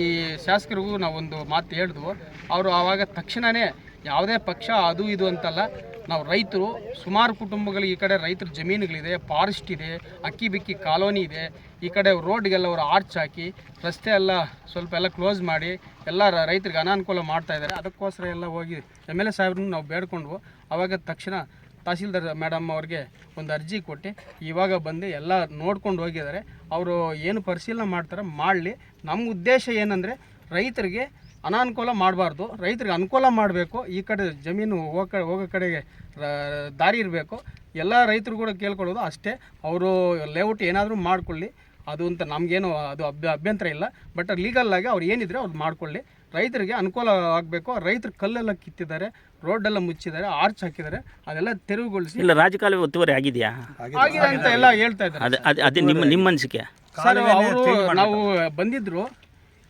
ಈ ಶಾಸಕರಿಗೂ ನಾವೊಂದು ಮಾತು ಹೇಳಿದ್ವು. ಅವರು ಆವಾಗ ತಕ್ಷಣವೇ ಯಾವುದೇ ಪಕ್ಷ ಅದು ಇದು ಅಂತಲ್ಲ ನಾವು ರೈತರು, ಸುಮಾರು ಕುಟುಂಬಗಳು ಈ ಕಡೆ ರೈತರ ಜಮೀನುಗಳಿದೆ ಫಾರೆಸ್ಟ್ ಇದೆ, ಅಕ್ಕಿ ಬಿಕ್ಕಿ ಕಾಲೋನಿ ಇದೆ, ಈ ಕಡೆ ರೋಡ್ಗೆಲ್ಲ ಅವರು ಆರ್ಚ್ ಹಾಕಿ, ರಸ್ತೆ ಎಲ್ಲ ಸ್ವಲ್ಪ ಎಲ್ಲ ಕ್ಲೋಸ್ ಮಾಡಿ, ಎಲ್ಲ ರೈತರಿಗೆ ಅನಾನುಕೂಲ ಮಾಡ್ತಾ ಇದ್ದಾರೆ. ಅದಕ್ಕೋಸ್ಕರ ಎಲ್ಲ ಹೋಗಿ ಎಂ ಎಲ್ ಎ ಸಾಹೇಬ್ರನ್ನ ನಾವು ಬೇಡ್ಕೊಂಡ್ವು ಆವಾಗ ತಕ್ಷಣ ತಹಸೀಲ್ದಾರ್ ಮೇಡಮ್ ಅವ್ರಿಗೆ ಒಂದು ಅರ್ಜಿ ಕೊಟ್ಟು, ಇವಾಗ ಬಂದು ಎಲ್ಲ ನೋಡ್ಕೊಂಡು ಹೋಗಿದ್ದಾರೆ. ಅವರು ಏನು ಪರಿಶೀಲನೆ ಮಾಡ್ತಾರೆ ಮಾಡಲಿ. ನಮ್ಮ ಉದ್ದೇಶ ಏನಂದರೆ ರೈತರಿಗೆ ಅನಾನುಕೂಲ ಮಾಡಬಾರ್ದು. ರೈತರಿಗೆ ಅನುಕೂಲ ಮಾಡಬೇಕು. ಈ ಕಡೆ ಜಮೀನು ಹೋಗೋ ಹೋಗೋ ಕಡೆಗೆ ದಾರಿ ಇರಬೇಕು. ಎಲ್ಲ ರೈತರು ಕೂಡ ಕೇಳ್ಕೊಳ್ಳೋದು ಅಷ್ಟೇ. ಅವರು ಲೇಔಟ್ ಏನಾದರೂ ಮಾಡ್ಕೊಳ್ಳಿ. ಅದು ಅಂತ ನಮಗೇನು ಅದು ಅಭ್ಯ ಅಭ್ಯಂತರ ಇಲ್ಲ. ಬಟ್ ಲೀಗಲ್ಲಾಗಿ ಆಗಿ ಅವ್ರು ಏನಿದ್ರೆ ಅವ್ರು ಮಾಡ್ಕೊಳ್ಳಿ. ರೈತರಿಗೆ ಅನುಕೂಲ ಆಗಬೇಕು. ರೈತರು ಕಲ್ಲೆಲ್ಲ ಕಿತ್ತಿದ್ದಾರೆ. ರೋಡೆಲ್ಲ ಮುಚ್ಚಿದ್ದಾರೆ. ಆರ್ಚ್ ಹಾಕಿದ್ದಾರೆ. ಅದೆಲ್ಲ ತೆರವುಗೊಳಿಸಿ. ಇಲ್ಲ ರಾಜಕಾಲುವೆ ಒತ್ತುವರಿ ಆಗಿದೆಯಾ? ಆಗಿದೆ. ಅಂತ ಎಲ್ಲ ಹೇಳ್ತಾ ಇದ್ದಾರೆ. ಅದು ಅದು ಅದೇ ನಿಮ್ಮ ನಿಮ್ಮ ಅನಿಸಿಕೆ? ಸರ್ ಅವರು ನಾವು ಬಂದಿದ್ರು.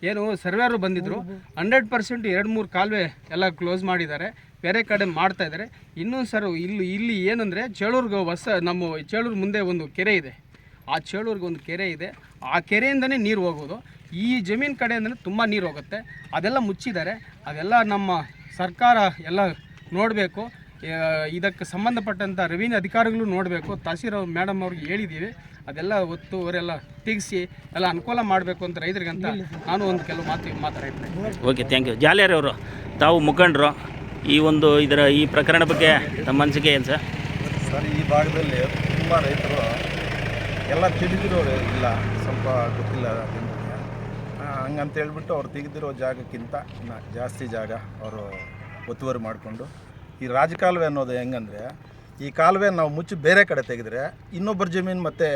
ಏನು ಸರ್ವೇರು ಬಂದಿದ್ರು. ಹಂಡ್ರೆಡ್ ಪರ್ಸೆಂಟ್ ಎರಡು ಮೂರು ಕಾಲುವೆ ಎಲ್ಲ ಕ್ಲೋಸ್ ಮಾಡಿದ್ದಾರೆ. ಬೇರೆ ಕಡೆ ಮಾಡ್ತಾ ಇದ್ದಾರೆ. ಇನ್ನೂ ಸರ್ ಇಲ್ಲಿ ಇಲ್ಲಿ ಏನಂದರೆ ಚೇಳೂರ್ಗೆ ಹೊಸ ನಮ್ಮ ಚೇಳೂರು ಮುಂದೆ ಒಂದು ಕೆರೆ ಇದೆ. ಆ ಚೇಳೂರ್ಗೆ ಒಂದು ಕೆರೆ ಇದೆ. ಆ ಕೆರೆಯಿಂದನೇ ನೀರು ಹೋಗೋದು. ಈ ಜಮೀನು ಕಡೆಯಿಂದನೇ ತುಂಬ ನೀರು ಹೋಗುತ್ತೆ. ಅದೆಲ್ಲ ಮುಚ್ಚಿದ್ದಾರೆ. ಅದೆಲ್ಲ ನಮ್ಮ ಸರ್ಕಾರ ಎಲ್ಲ ನೋಡಬೇಕು. ಇದಕ್ಕೆ ಸಂಬಂಧಪಟ್ಟಂಥ ರೆವಿನ್ಯೂ ಅಧಿಕಾರಿಗಳು ನೋಡಬೇಕು ತಹಸೀಲ್ ಮೇಡಮ್ ಅವ್ರಿಗೆ ಹೇಳಿದ್ದೀವಿ ಅದೆಲ್ಲ ಒತ್ತು ಅವರೆಲ್ಲ ತೆಗಿಸಿ ಎಲ್ಲ ಅನುಕೂಲ ಮಾಡಬೇಕು ಅಂತ ರೈತರಿಗಂತ ಅಂತ ನಾನು ಒಂದು ಕೆಲವು ಮಾತು ಮಾತಾಡ್ತೀನಿ. ಓಕೆ ಥ್ಯಾಂಕ್ ಯು ಜಾಲಿಯಾರವರು ತಾವು ಮುಖಂಡರು ಈ ಒಂದು ಇದರ ಈ ಪ್ರಕರಣ ಬಗ್ಗೆ ತಮ್ಮ ಅನಿಸಿಕೆ ಏನು ಸರ್? ಸರ್ ಈ ಭಾಗದಲ್ಲಿ ತುಂಬ ರೈತರು ಎಲ್ಲ ತಿಳಿದಿರೋರು ಇಲ್ಲ ಸ್ವಲ್ಪ ಗೊತ್ತಿಲ್ಲ ಹಂಗಂತ ಹೇಳ್ಬಿಟ್ಟು ಅವ್ರು ತೆಗೆದಿರೋ ಜಾಗಕ್ಕಿಂತ ಇನ್ನು ಜಾಸ್ತಿ ಜಾಗ ಅವರು ಒತ್ತುವರಿ ಮಾಡಿಕೊಂಡು ಈ ರಾಜಕಾಲುವೆ ಅನ್ನೋದು ಹೆಂಗಂದ್ರೆ ಈ ಕಾಲುವೆ ನಾವು ಮುಚ್ಚಿ ಬೇರೆ ಕಡೆ ತೆಗೆದ್ರೆ ಇನ್ನೊಬ್ಬರ ಜಮೀನು ಮತ್ತೆ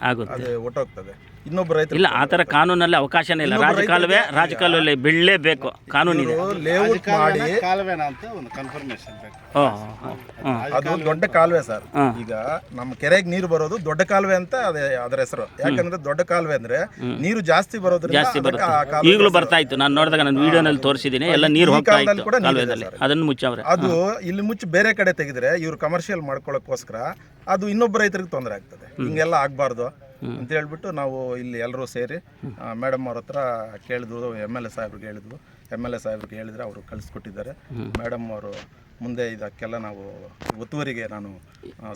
ಆಗುತ್ತೆ. ಅದು ಒಟ್ಟೋಗ್ತದೆ. ಇನ್ನೊಬ್ಬ ರೈತರು ಇಲ್ಲ ಆ ತರ ಕಾನೂನಲ್ಲಿ ಅವಕಾಶನೇ ಇಲ್ಲ. ರಾಜಕಾಲುವೆ ರಾಜಕಾಲುವಲ್ಲಿ ಬೀಳಲೇಬೇಕು ಕಾನೂನಿದೆ. ಲೇಔಟ್ ಮಾಡಿ ಕಾಲುವೆನ ಅಂತ ಒಂದು ಕನ್ಫರ್ಮೇಶನ್ ಬೇಕು. ಅದು ದೊಡ್ಡ ಕಾಲುವೆ ಸರ್. ಈಗ ನಮ್ಮ ಕೆರೆಗೆ ನೀರು ಬರೋದು ದೊಡ್ಡ ಕಾಲುವೆ ಅಂತ ಅದೇ ಅದರ ಹೆಸರು. ಯಾಕಂದ್ರೆ ದೊಡ್ಡ ಕಾಲುವೆ ಅಂದ್ರೆ ನೀರು ಜಾಸ್ತಿ ಬರೋದ್ರಿಂದ ಜಾಸ್ತಿ ಬರುತ್ತೆ. ಈಗಲೂ ಬರ್ತಾ ಇತ್ತು. ನಾನು ನೋಡಿದಾಗ ನಾನು ವಿಡಿಯೋನಲ್ಲಿ ತೋರಿಸಿದ್ದೀನಿ. ಎಲ್ಲ ನೀರು ಹೋಗ್ತಾ ಕಾಲದಲ್ಲಿ ಇತ್ತು ಕಾಲುವೆದಲ್ಲಿ. ಅದನ್ನು ಮುಚ್ಚವ್ರೆ. ಅದು ಇಲ್ಲಿ ಮುಚ್ಚಿ ಬೇರೆ ಕಡೆ ತೆಗೆದ್ರೆ ಇವರು ಕಮರ್ಷಿಯಲ್ ಮಾಡ್ಕೊಳ್ಳೋಕ್ಕೋಸ್ಕರ ಅದು ಇನ್ನೊಬ್ಬ ರೈತರಿಗೆ ತೊಂದರೆ ಆಗ್ತದೆ. ಹಿಂಗೆಲ್ಲ ಆಗಬಾರ್ದು. ಅಂತ ಹೇಳ್ಬಿಟ್ಟು ನಾವು ಇಲ್ಲಿ ಎಲ್ಲರೂ ಸೇರಿ ಮೇಡಮ್ ಅವ್ರ ಹತ್ರ ಕೇಳಿದ್ವು ಎಂ ಎಲ್ ಎ ಸಾಹೇಬ್ರಿಗೆ ಹೇಳಿದ್ವು. ಎಂ ಎಲ್ ಎ ಸಾಹೇಬ್ರಿಗೆ ಹೇಳಿದ್ರೆ ಅವರು ಕಳಿಸ್ಕೊಟ್ಟಿದ್ದಾರೆ. ಮೇಡಮ್ ಅವರು ಮುಂದೆ ಇದಕ್ಕೆಲ್ಲ ನಾವು ಒತ್ತುವರಿಗೆ ನಾನು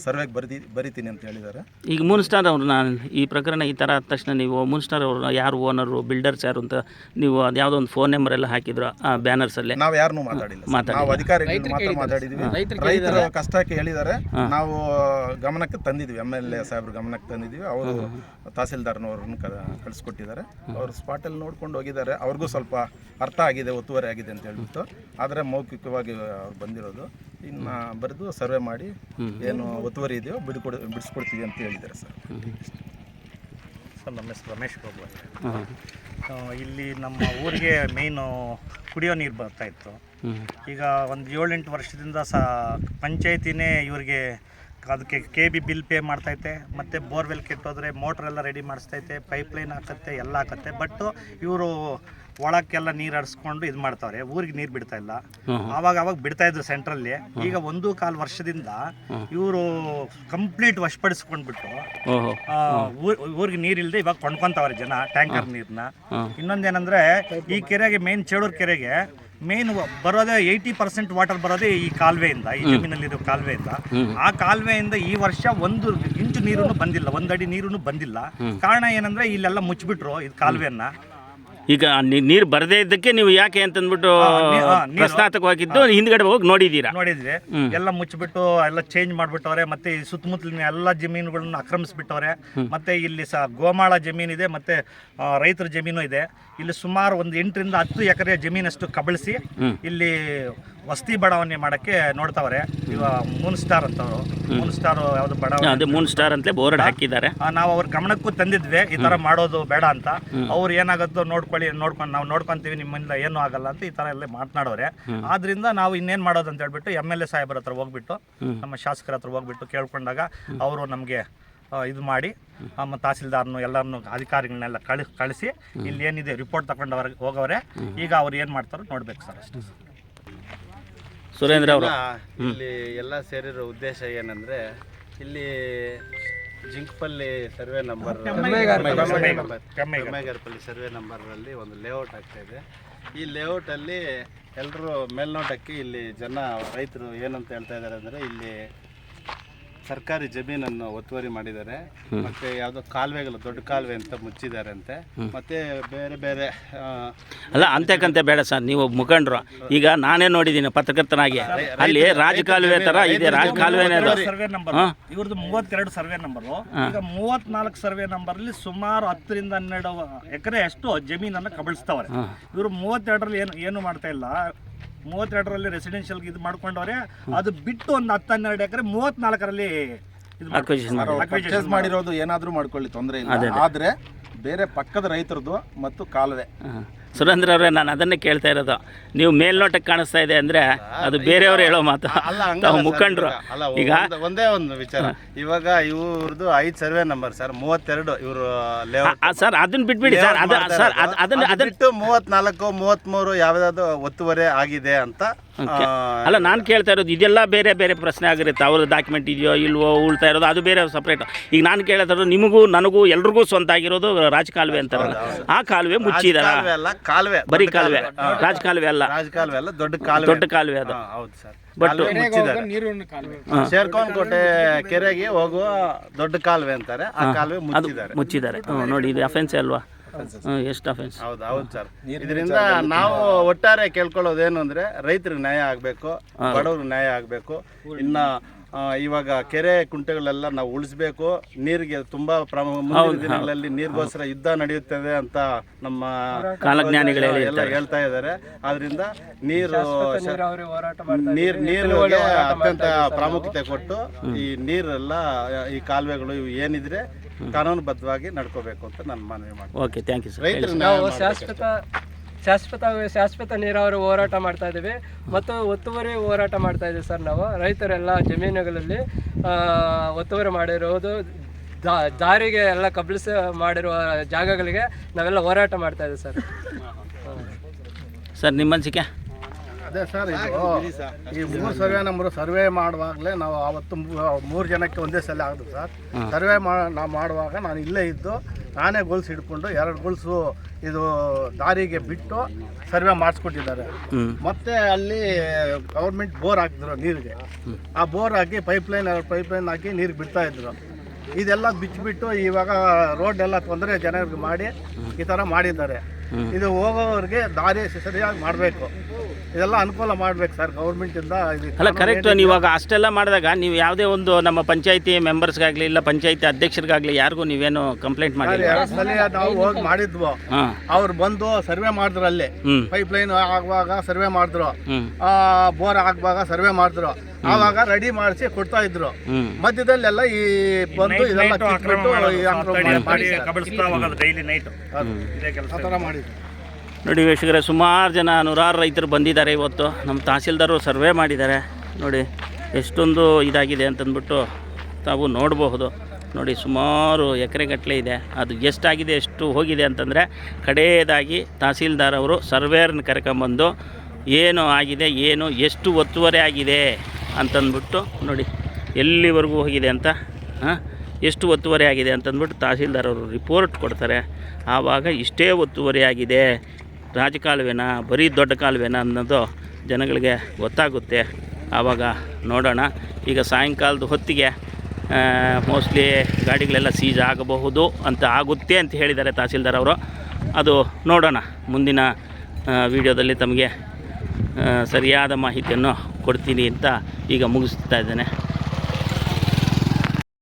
ಸರ್ವೆಗೆ ಬರೆದಿ ಬರಿತೀನಿ ಅಂತ ಹೇಳಿದ್ದಾರೆ. ಈಗ ಮೂನ್ ಸ್ಟಾರ್ ಅವರು ನಾನು ಈ ಪ್ರಕರಣ ಈ ಥರ ಆದ ತಕ್ಷಣ ನೀವು ಮೂನ್ ಸ್ಟಾರ್ ಅವರು ಯಾರು ಓನರು ಬಿಲ್ಡರ್ಸ್ ಯಾರು ಅಂತ ನೀವು ಅದು ಯಾವುದೋ ಒಂದು ಫೋನ್ ನಂಬರ್ ಎಲ್ಲ ಹಾಕಿದ್ರು ಆ ಬ್ಯಾನರ್ಸಲ್ಲಿ ನಾವು ಯಾರನ್ನೂ ಮಾತಾಡಿಲ್ಲ ಮಾತಾಡಿ ಮಾತಾಡಿಲ್ಲ. ನಾವು ಅಧಿಕಾರಿಗಳು ಮಾತ್ರ ಮಾತಾಡಿದ್ವಿ. ರೈತರು ರೈತರ ಕಷ್ಟಕ್ಕೆ ಹೇಳಿದ್ದಾರೆ. ನಾವು ಗಮನಕ್ಕೆ ತಂದಿದ್ವಿ. ಎಂ ಎಲ್ ಎ ಸಾಹೇಬ್ರ ಗಮನಕ್ಕೆ ತಂದಿದ್ವಿ. ಅವರು ತಹಸೀಲ್ದಾರ್ನವ್ರನ್ನ ಕಳಿಸ್ಕೊಟ್ಟಿದ್ದಾರೆ. ಅವರು ಸ್ಪಾಟಲ್ಲಿ ನೋಡ್ಕೊಂಡು ಹೋಗಿದ್ದಾರೆ. ಅವ್ರಿಗೂ ಸ್ವಲ್ಪ ಅರ್ಥ ಆಗಿದೆ ಒತ್ತುವರಿ ಆಗಿದೆ ಅಂತ ಹೇಳ್ಬಿಟ್ಟು. ಆದರೆ ಮೌಖಿಕವಾಗಿ ಅವ್ರು ಬಂದಿರೋದು ಇನ್ನು ಬರೆದು ಸರ್ವೆ ಮಾಡಿ ಏನು ಒತ್ತುವರಿ ಇದೆಯೋ ಬಿಡ್ಕೊಡ ಬಿಡಿಸ್ಕೊಡ್ತೀವಿ ಅಂತ ಹೇಳಿದ್ದಾರೆ ಸರ್. ಸರ್ ನಮ್ಮ ಹೆಸರು ರಮೇಶ್ ಬಾಬು ಅಂತ. ಇಲ್ಲಿ ನಮ್ಮ ಊರಿಗೆ ಮೇಯ್ನು ಕುಡಿಯೋ ನೀರು ಬರ್ತಾ ಇತ್ತು. ಈಗ ಒಂದು ಏಳೆಂಟು ವರ್ಷದಿಂದ ಸ ಪಂಚಾಯತಿನೇ ಇವರಿಗೆ ಅದಕ್ಕೆ ಕೆ ಬಿ ಬಿಲ್ ಪೇ ಮಾಡ್ತೈತೆ ಮತ್ತು ಬೋರ್ವೆಲ್ ಕೆಟ್ಟೋದ್ರೆ ಮೋಟ್ರೆಲ್ಲ ರೆಡಿ ಮಾಡಿಸ್ತೈತೆ ಪೈಪ್ಲೈನ್ ಹಾಕತ್ತೆ ಎಲ್ಲ ಹಾಕತ್ತೆ. ಬಟ್ ಇವರು ಒಳಕ್ಕೆಲ್ಲ ನೀರು ಹರಿಸ್ಕೊಂಡು ಇದು ಮಾಡ್ತಾವ್ರೆ. ಊರಿಗೆ ನೀರು ಬಿಡ್ತಾ ಇಲ್ಲ. ಆವಾಗ ಅವಾಗ ಬಿಡ್ತಾ ಇದ್ರು ಸೆಂಟ್ರಲ್ಲಿ. ಈಗ ಒಂದು ಕಾಲು ವರ್ಷದಿಂದ ಇವರು ಕಂಪ್ಲೀಟ್ ವಶಪಡಿಸ್ಕೊಂಡ್ಬಿಟ್ಟು ಊರಿಗೆ ನೀರಿಲ್ಲದೆ ಇವಾಗ ಕೊಂಡ್ಕೊಂತಾವ್ರೆ ಜನ ಟ್ಯಾಂಕರ್ ನೀರನ್ನ ಇನ್ನೊಂದೇನಂದ್ರೆ ಈ ಕೆರೆಗೆ ಮೇನ್ ಚೇಳೂರ್ ಕೆರೆಗೆ ಮೇನ್ ಬರೋದೇ ಏಯ್ಟಿ ಪರ್ಸೆಂಟ್ ವಾಟರ್ ಬರೋದೇ ಈ ಕಾಲುವೆಯಿಂದ ಈ ಜಮೀನಲ್ಲಿರೋ ಕಾಲುವೆಯಿಂದ. ಆ ಕಾಲುವೆಯಿಂದ ಈ ವರ್ಷ ಒಂದು ಇಂಚು ನೀರು ಬಂದಿಲ್ಲ ಒಂದಡಿ ನೀರು ಬಂದಿಲ್ಲ. ಕಾರಣ ಏನಂದ್ರೆ ಇಲ್ಲೆಲ್ಲ ಮುಚ್ಚಿಬಿಟ್ರು ಇದು ಕಾಲುವೆಯನ್ನ. ಈಗ ನೀರು ಬರದೇ ಇದ್ದಕ್ಕೆ ನೀವು ಯಾಕೆ ಅಂತಂದ್ಬಿಟ್ಟು ಪ್ರಸ್ತಾತಕವಾಗಿದ್ದು ಪ್ರಶ್ನಾರ್ಥಕವಾಗಿದ್ದು ಹಿಂದ್ಗಡೆ ಹೋಗಿ ನೋಡಿದ್ದೀರಾ? ನೋಡಿದ್ವಿ. ಎಲ್ಲ ಮುಚ್ಚಿಬಿಟ್ಟು ಎಲ್ಲ ಚೇಂಜ್ ಮಾಡ್ಬಿಟ್ಟವ್ರೆ ಮತ್ತೆ ಈ ಸುತ್ತಮುತ್ತಲಿನ ಎಲ್ಲ ಜಮೀನುಗಳನ್ನ ಆಕ್ರಮಿಸ್ಬಿಟ್ಟವ್ರೆ. ಮತ್ತೆ ಇಲ್ಲಿ ಸಹ ಗೋಮಾಳ ಜಮೀನಿದೆ ಮತ್ತೆ ಆ, ರೈತರ ಜಮೀನು ಇದೆ. ಇಲ್ಲಿ ಸುಮಾರು ಒಂದು ಎಂಟರಿಂದ ಹತ್ತು ಎಕರೆ ಜಮೀನಷ್ಟು ಕಬಳಿಸಿ ಇಲ್ಲಿ ವಸತಿ ಬಡಾವಣೆ ಮಾಡಕ್ಕೆ ನೋಡ್ತಾವ್ರೆ. ಇವ ಮೂನ್ ಸ್ಟಾರ್ ಅಂತವ್ರು. ಮೂನ್ ಸ್ಟಾರ್ ಯಾವ್ದು ಬಡಾವಣೆ ಅದೇ ಮೂನ್ ಸ್ಟಾರ್ ಅಂತಲೇ ಬೋರ್ಡ್ ಹಾಕಿದ್ದಾರೆ. ಆ, ನಾವು ಅವ್ರ ಗಮನಕ್ಕೂ ತಂದಿದ್ವಿ ಈ ತರ ಮಾಡೋದು ಬೇಡ ಅಂತ. ಅವ್ರು ಏನಾಗುತ್ತೋ ನೋಡ್ಕೊಳ್ಳಿ ನೋಡ್ಕೊಂಡು ನಾವು ನೋಡ್ಕೊಂತೀವಿ ನಿಮ್ಮಿಂದ ಏನು ಆಗಲ್ಲ ಅಂತ ಈ ತರ ಎಲ್ಲ ಮಾತನಾಡೋರೆ. ಆದ್ರಿಂದ ನಾವು ಇನ್ನೇನ್ ಮಾಡೋದು ಅಂತ ಹೇಳ್ಬಿಟ್ಟು ಎಂ ಎಲ್ ಎ ಸಾಹೇಬರ ಹತ್ರ ಹೋಗ್ಬಿಟ್ಟು ನಮ್ಮ ಶಾಸಕರ ಹತ್ರ ಹೋಗ್ಬಿಟ್ಟು ಕೇಳ್ಕೊಂಡಾಗ ಅವರು ನಮಗೆ ಇದು ಮಾಡಿ ನಮ್ಮ ತಹಸೀಲ್ದಾರ್ನು ಎಲ್ಲರನ್ನು ಅಧಿಕಾರಿಗಳನ್ನೆಲ್ಲ ಕಳಿ ಕಳಿಸಿ ಇಲ್ಲಿ ಏನಿದೆ ರಿಪೋರ್ಟ್ ತಗೊಂಡವ್ರ ಹೋಗವ್ರೆ. ಈಗ ಅವ್ರು ಏನು ಮಾಡ್ತಾರೋ ನೋಡ್ಬೇಕು ಸರ್ ಅಷ್ಟೇ. ಸುರೇಂದ್ರ ಅವರು. ಇಲ್ಲಿ ಎಲ್ಲ ಸೇರಿರೋ ಉದ್ದೇಶ ಏನಂದ್ರೆ ಇಲ್ಲಿ Jinkpalli survey number Kemmegarapalli survey ನಂಬರಲ್ಲಿ ಒಂದು ಲೇಔಟ್ ಆಗ್ತಾ ಇದೆ. ಈ ಲೇಔಟಲ್ಲಿ ಎಲ್ಲರೂ ಮೇಲ್ನೋಟಕ್ಕೆ ಇಲ್ಲಿ ಜನ ರೈತರು ಏನಂತ ಹೇಳ್ತಾ ಇದ್ದಾರೆ ಅಂದರೆ ಇಲ್ಲಿ ಸರ್ಕಾರಿ ಜಮೀನನ್ನು ಒತ್ತುವರಿ ಮಾಡಿದ್ದಾರೆ. ಮತ್ತೆ ಯಾವುದೋ ಕಾಲುವೆಗಳು ದೊಡ್ಡ ಕಾಲುವೆ ಅಂತ ಮುಚ್ಚಿದ್ದಾರೆ ಅಂತೆ ಮತ್ತೆ ಬೇರೆ ಬೇರೆ ಅಲ್ಲ ಅಂತಕ್ಕಂತೆ ಬೇಡ ಸರ್. ನೀವು ಮುಖಂಡ್ರು. ಈಗ ನಾನೇ ನೋಡಿದ್ದೀನಿ ಪತ್ರಕರ್ತನಾಗಿ. ಅಲ್ಲಿ ರಾಜಕಾಲುವೆ ತರ ಇದೆ ರಾಜಕಾಲುವೆನೇ ಕಾಲುವೆ ಸರ್ವೆ ನಂಬರ್. ಇವ್ರದ್ದು ಮೂವತ್ತೆರಡು ಸರ್ವೆ ನಂಬರ್ ಈಗ ಮೂವತ್ನಾಲ್ಕು ಸರ್ವೆ ನಂಬರ್ ಅಲ್ಲಿ ಸುಮಾರು ಹತ್ತರಿಂದ ಹನ್ನೆರಡು ಎಕರೆ ಅಷ್ಟು ಜಮೀನನ್ನ ಕಬಳಿಸ್ತವ್ರೆ. ಇವರು ಮೂವತ್ತೆರಡರಲ್ಲಿ ಏನು ಏನು ಮಾಡ್ತಾ ಇಲ್ಲ. ಮೂವತ್ತೆರಡರಲ್ಲಿ ರೆಸಿಡೆನ್ಷಿಯಲ್ ಇದು ಮಾಡ್ಕೊಂಡವ್ರೆ ಅದು ಬಿಟ್ಟು ಒಂದು ಹತ್ತು ಹನ್ನೆರಡು ಎಕರೆ ಮೂವತ್ನಾಲ್ಕರಲ್ಲಿ. ಪರ್ಚೇಸ್ ಮಾಡಿರೋದು. ಏನಾದರೂ ಮಾಡ್ಕೊಳ್ಳಿ ತೊಂದರೆ ಇಲ್ಲ. ಆದರೆ ಬೇರೆ ಪಕ್ಕದ ರೈತರದ್ದು ಮತ್ತು ಕಾಲುವೆ. ಸುರೇಂದ್ರ ಅವರೇ ನಾನು ಅದನ್ನೇ ಕೇಳ್ತಾ ಇರೋದು. ನೀವು ಮೇಲ್ನೋಟಕ್ಕೆ ಕಾಣಿಸ್ತಾ ಇದೆ ಅಂದರೆ ಅದು ಬೇರೆಯವರು ಹೇಳೋ ಮಾತು. ತಾವು ಮುಖಂಡರು. ಈಗ ಒಂದ್- ಒಂದೇ ವಿಚಾರ. ಇವಾಗ ಇವ್ರದ್ದು ಐದು ಸರ್ವೆ ನಂಬರ್ ಸರ್ ಮೂವತ್ತೆರಡು ಇವರು ಸರ್ ಅದನ್ನ ಬಿಟ್ಬಿಡಿ ಸರ್ ಅದು ಸರ್ ಅದು ಅದನ್ನ ಅದನ್ನ ಮೂವತ್ನಾಲ್ಕು ಮೂವತ್ಮೂರು ಯಾವ್ದಾದ್ರು ಒತ್ತುವರಿ ಆಗಿದೆ ಅಂತ ಅಲ್ಲ ನಾನು ಕೇಳ್ತಾ ಇರೋದು ಇದೆಲ್ಲ ಬೇರೆ ಬೇರೆ ಪ್ರಶ್ನೆ ಆಗಿರುತ್ತೆ. ಅವ್ರದ್ದು ಡಾಕ್ಯುಮೆಂಟ್ ಇದೆಯೋ ಇಲ್ವೋ ಉಳ್ತಾ ಇರೋದು ಅದು ಬೇರೆ ಸಪ್ರೇಟ್ ಈಗ ನಾನು ಕೇಳ್ತಾ ಇರೋದು ನಿಮಗೂ ನನಗೂ ಎಲ್ರಿಗೂ ಸ್ವಂತ ಆಗಿರೋದು ರಾಜಕಾಲುವೆ ಅಂತಾರಲ್ಲ ಆ ಕಾಲುವೆ ಮುಚ್ಚಿದಾರ ಕಾಲುವೆ ಬರೀ ಕಾಲುವೆ. ರಾಜ ಕಾಲುವೆ ಅಲ್ಲ. ರಾಜ ಕಾಲುವೆ ಅಲ್ಲ ದೊಡ್ಡ ಕಾಲುವೆ. ದೊಡ್ಡ ಕಾಲುವೆ ಅದು. ಹೌದು ಸರ್. ಬಟ್ ನೀರಿನ ಕೋಟೆ ಕೆರೆಗೆ ಹೋಗುವ ದೊಡ್ಡ ಕಾಲುವೆ ಅಂತಾರೆ. ಆ ಕಾಲುವೆ ಮುಚ್ಚಿದ್ದಾರೆ. ಮುಚ್ಚಿದ್ದಾರೆ. ನೋಡಿ ಇದು ಅಫೆನ್ಸ್ ಅಲ್ವಾ? ಎಷ್ಟು ಅಫೆನ್ಸ್ ಹೌದು ಹೌದು ಸರ್. ಇದರಿಂದ ನಾವು ಒಟ್ಟಾರೆ ಕೇಳ್ಕೊಳ್ಳೋದೇನು ಅಂದ್ರೆ ರೈತರಿಗೆ ನ್ಯಾಯ ಆಗಬೇಕು ಬಡವ್ರಿಗೆ ನ್ಯಾಯ ಆಗಬೇಕು. ಇನ್ನ ಇವಾಗ ಕೆರೆ ಕುಂಟೆಗಳೆಲ್ಲ ನಾವು ಉಳಿಸ್ಬೇಕು. ನೀರಿಗೆ ತುಂಬಾ ಪ್ರಮ ಮುಂದಿನ ದಿನಗಳಲ್ಲಿ ನೀರಿಗೋಸ್ಕರ ಯುದ್ಧ ನಡೆಯುತ್ತದೆ ಅಂತ ನಮ್ಮ ಕಾಲಜ್ಞಾನಿಗಳು ಎಲ್ಲ ಹೇಳ್ತಾ ಇದ್ದಾರೆ. ಆದ್ರಿಂದ ನೀರು ನೀರ್ ನೀರಿಗೆ ಅತ್ಯಂತ ಪ್ರಾಮುಖ್ಯತೆ ಕೊಟ್ಟು ಈ ನೀರೆಲ್ಲ ಈ ಕಾಲುವೆಗಳು ಇವು ಏನಿದ್ರೆ ಕಾನೂನುಬದ್ಧವಾಗಿ ನಡ್ಕೋಬೇಕು ಅಂತ ನಾನು ಮನವಿ ಮಾಡ್ತೀನಿ. ಓಕೆ ಥ್ಯಾಂಕ್ ಯು ಸರ್ ರೈತರ ನಾವು ಶಾಶ್ವತ ಶಾಶ್ವತ ನೀರಾವರಿ ಹೋರಾಟ ಮಾಡ್ತಾ ಇದ್ದೀವಿ. ಮತ್ತು ಒತ್ತುವರಿ ಹೋರಾಟ ಮಾಡ್ತಾ ಇದ್ದೀವಿ ಸರ್ ನಾವು. ರೈತರೆಲ್ಲ ಜಮೀನುಗಳಲ್ಲಿ ಒತ್ತುವರಿ ಮಾಡಿರೋದು ದಾರಿಗೆ ಎಲ್ಲ ಕಬ್ಳಿಸಿ ಮಾಡಿರುವ ಜಾಗಗಳಿಗೆ ನಾವೆಲ್ಲ ಹೋರಾಟ ಮಾಡ್ತಾ ಇದ್ದೀವಿ ಸರ್. ಸರ್ ನಿಮ್ಮ ಅನಿಸಿಕೆ ಅದೇ ಸರ್ ಇದು ಈ ಮೂರು ಸರ್ವೆ ನಂಬರು ಸರ್ವೆ ಮಾಡುವಾಗಲೇ ನಾವು ಅವತ್ತು ಮೂರು ಜನಕ್ಕೆ ಒಂದೇ ಸಲ ಆಗೋದು ಸರ್. ಸರ್ವೆ ಮಾ ನಾವು ಮಾಡುವಾಗ ನಾನು ಇಲ್ಲೇ ಇದ್ದು ನಾನೇ ಗೋಲ್ಸ್ ಹಿಡ್ಕೊಂಡು ಎರಡು ಗೋಲ್ಸು ಇದು ದಾರಿಗೆ ಬಿಟ್ಟು ಸರ್ವೆ ಮಾಡಿಸ್ಕೊಟ್ಟಿದ್ದಾರೆ. ಮತ್ತೆ ಅಲ್ಲಿ ಗೌರ್ಮೆಂಟ್ ಬೋರ್ ಹಾಕಿದ್ರು ನೀರಿಗೆ. ಆ ಬೋರ್ ಹಾಕಿ ಪೈಪ್ ಲೈನ್ ಪೈಪ್ ಲೈನ್ ಹಾಕಿ ನೀರು ಬಿಡ್ತಾ ಇದ್ರು. ಇದೆಲ್ಲ ಬಿಚ್ಚಿಬಿಟ್ಟು ಇವಾಗ ರೋಡ್ ಎಲ್ಲ ತೊಂದರೆ ಜನರಿಗೆ ಮಾಡಿ ಈ ಥರ ಮಾಡಿದ್ದಾರೆ. ಇದು ಹೋಗೋವ್ರಿಗೆ ದಾರಿ ಸರಿಯಾಗಿ ಮಾಡಬೇಕು. ಇದೆಲ್ಲ ಅನುಕೂಲ ಮಾಡ್ಬೇಕು ಸರ್ ಗೌರ್ಮೆಂಟಿಂದ ಇದು ಅಲ್ಲ ಕರೆಕ್ಟ್ ನೀವು ಇವಾಗ ಅಷ್ಟೆಲ್ಲ ಮಾಡಿದಾಗ ನೀವು ಯಾವುದೇ ಒಂದು ನಮ್ಮ ಪಂಚಾಯತಿ ಮೆಂಬರ್ಸ್ಗಾಗಲಿ ಇಲ್ಲ ಪಂಚಾಯತಿ ಅಧ್ಯಕ್ಷರಿಗಾಗಲಿ ಯಾರಿಗೂ ನೀವೇನು ಕಂಪ್ಲೇಂಟ್ ಮಾಡಿಲ್ಲ? ಎರಡು ಸಲ ನಾವು ಹೋಗಿ ಮಾಡಿದ್ವು. ಅವ್ರು ಬಂದು ಸರ್ವೆ ಮಾಡಿದ್ರು ಅಲ್ಲಿ. ಪೈಪ್ ಲೈನ್ ಆಗುವಾಗ ಸರ್ವೆ ಮಾಡಿದ್ರು. ಆ ಬೋರ್ ಆಗುವಾಗ ಸರ್ವೆ ಮಾಡಿದ್ರು. ಆವಾಗ ರೆಡಿ ಮಾಡಿಸಿ ಕೊಡ್ತಾ ಇದ್ರು. ಮಧ್ಯದಲ್ಲೆಲ್ಲ ಈ ಬಂದು ಇದೆಲ್ಲ ಮಾಡಿ ಮಾಡಿ ಕಬಳಿಸ್ತಾ ಹೋಗೋದು ಡೈಲಿ ನೈಟ್ ಇದೇ ಕೆಲಸ. ಮಾಡಿದ್ರು. ನೋಡಿ ವೀಕ್ಷಕರೇ, ಸುಮಾರು ಜನ ನೂರಾರು ರೈತರು ಬಂದಿದ್ದಾರೆ ಇವತ್ತು. ನಮ್ಮ ತಹಸೀಲ್ದಾರರು ಸರ್ವೆ ಮಾಡಿದ್ದಾರೆ. ನೋಡಿ ಎಷ್ಟೊಂದು ಇದಾಗಿದೆ ಅಂತಂದ್ಬಿಟ್ಟು ತಾವು ನೋಡಬಹುದು. ನೋಡಿ ಸುಮಾರು ಎಕರೆಗಟ್ಟಲೆ ಇದೆ. ಅದು ಎಷ್ಟಾಗಿದೆ, ಎಷ್ಟು ಹೋಗಿದೆ ಅಂತಂದರೆ ಕಡೆಯದಾಗಿ ತಹಸೀಲ್ದಾರ್ ಅವರು ಸರ್ವೇರ್ನ ಕರ್ಕೊಂಬಂದು ಏನು ಆಗಿದೆ, ಏನು ಎಷ್ಟು ಒತ್ತುವರಿ ಆಗಿದೆ ಅಂತಂದ್ಬಿಟ್ಟು ನೋಡಿ ಎಲ್ಲಿವರೆಗೂ ಹೋಗಿದೆ ಅಂತ, ಹಾಂ, ಎಷ್ಟು ಒತ್ತುವರಿ ಆಗಿದೆ ಅಂತಂದ್ಬಿಟ್ಟು ತಹಸೀಲ್ದಾರ್ ಅವರು ರಿಪೋರ್ಟ್ ಕೊಡ್ತಾರೆ. ಆವಾಗ ಇಷ್ಟೇ ಒತ್ತುವರಿ ಆಗಿದೆ. ರಾಜಕಾಲುವೆನ, ಬರೀ ದೊಡ್ಡ ಕಾಲುವೆನ ಅನ್ನೋದು ಜನಗಳಿಗೆ ಗೊತ್ತಾಗುತ್ತೆ. ಆವಾಗ ನೋಡೋಣ. ಈಗ ಸಾಯಂಕಾಲದ ಹೊತ್ತಿಗೆ ಮೋಸ್ಟ್ಲಿ ಗಾಡಿಗಳೆಲ್ಲ ಸೀಜ್ ಆಗಬಹುದು ಅಂತ ಆಗುತ್ತೆ ಅಂತ ಹೇಳಿದ್ದಾರೆ ತಹಸೀಲ್ದಾರ್ ಅವರು. ಅದು ನೋಡೋಣ. ಮುಂದಿನ ವಿಡಿಯೋದಲ್ಲಿ ತಮಗೆ ಸರಿಯಾದ ಮಾಹಿತಿಯನ್ನು ಕೊಡ್ತೀನಿ ಅಂತ ಈಗ ಮುಗಿಸ್ತಾ ಇದ್ದೇನೆ.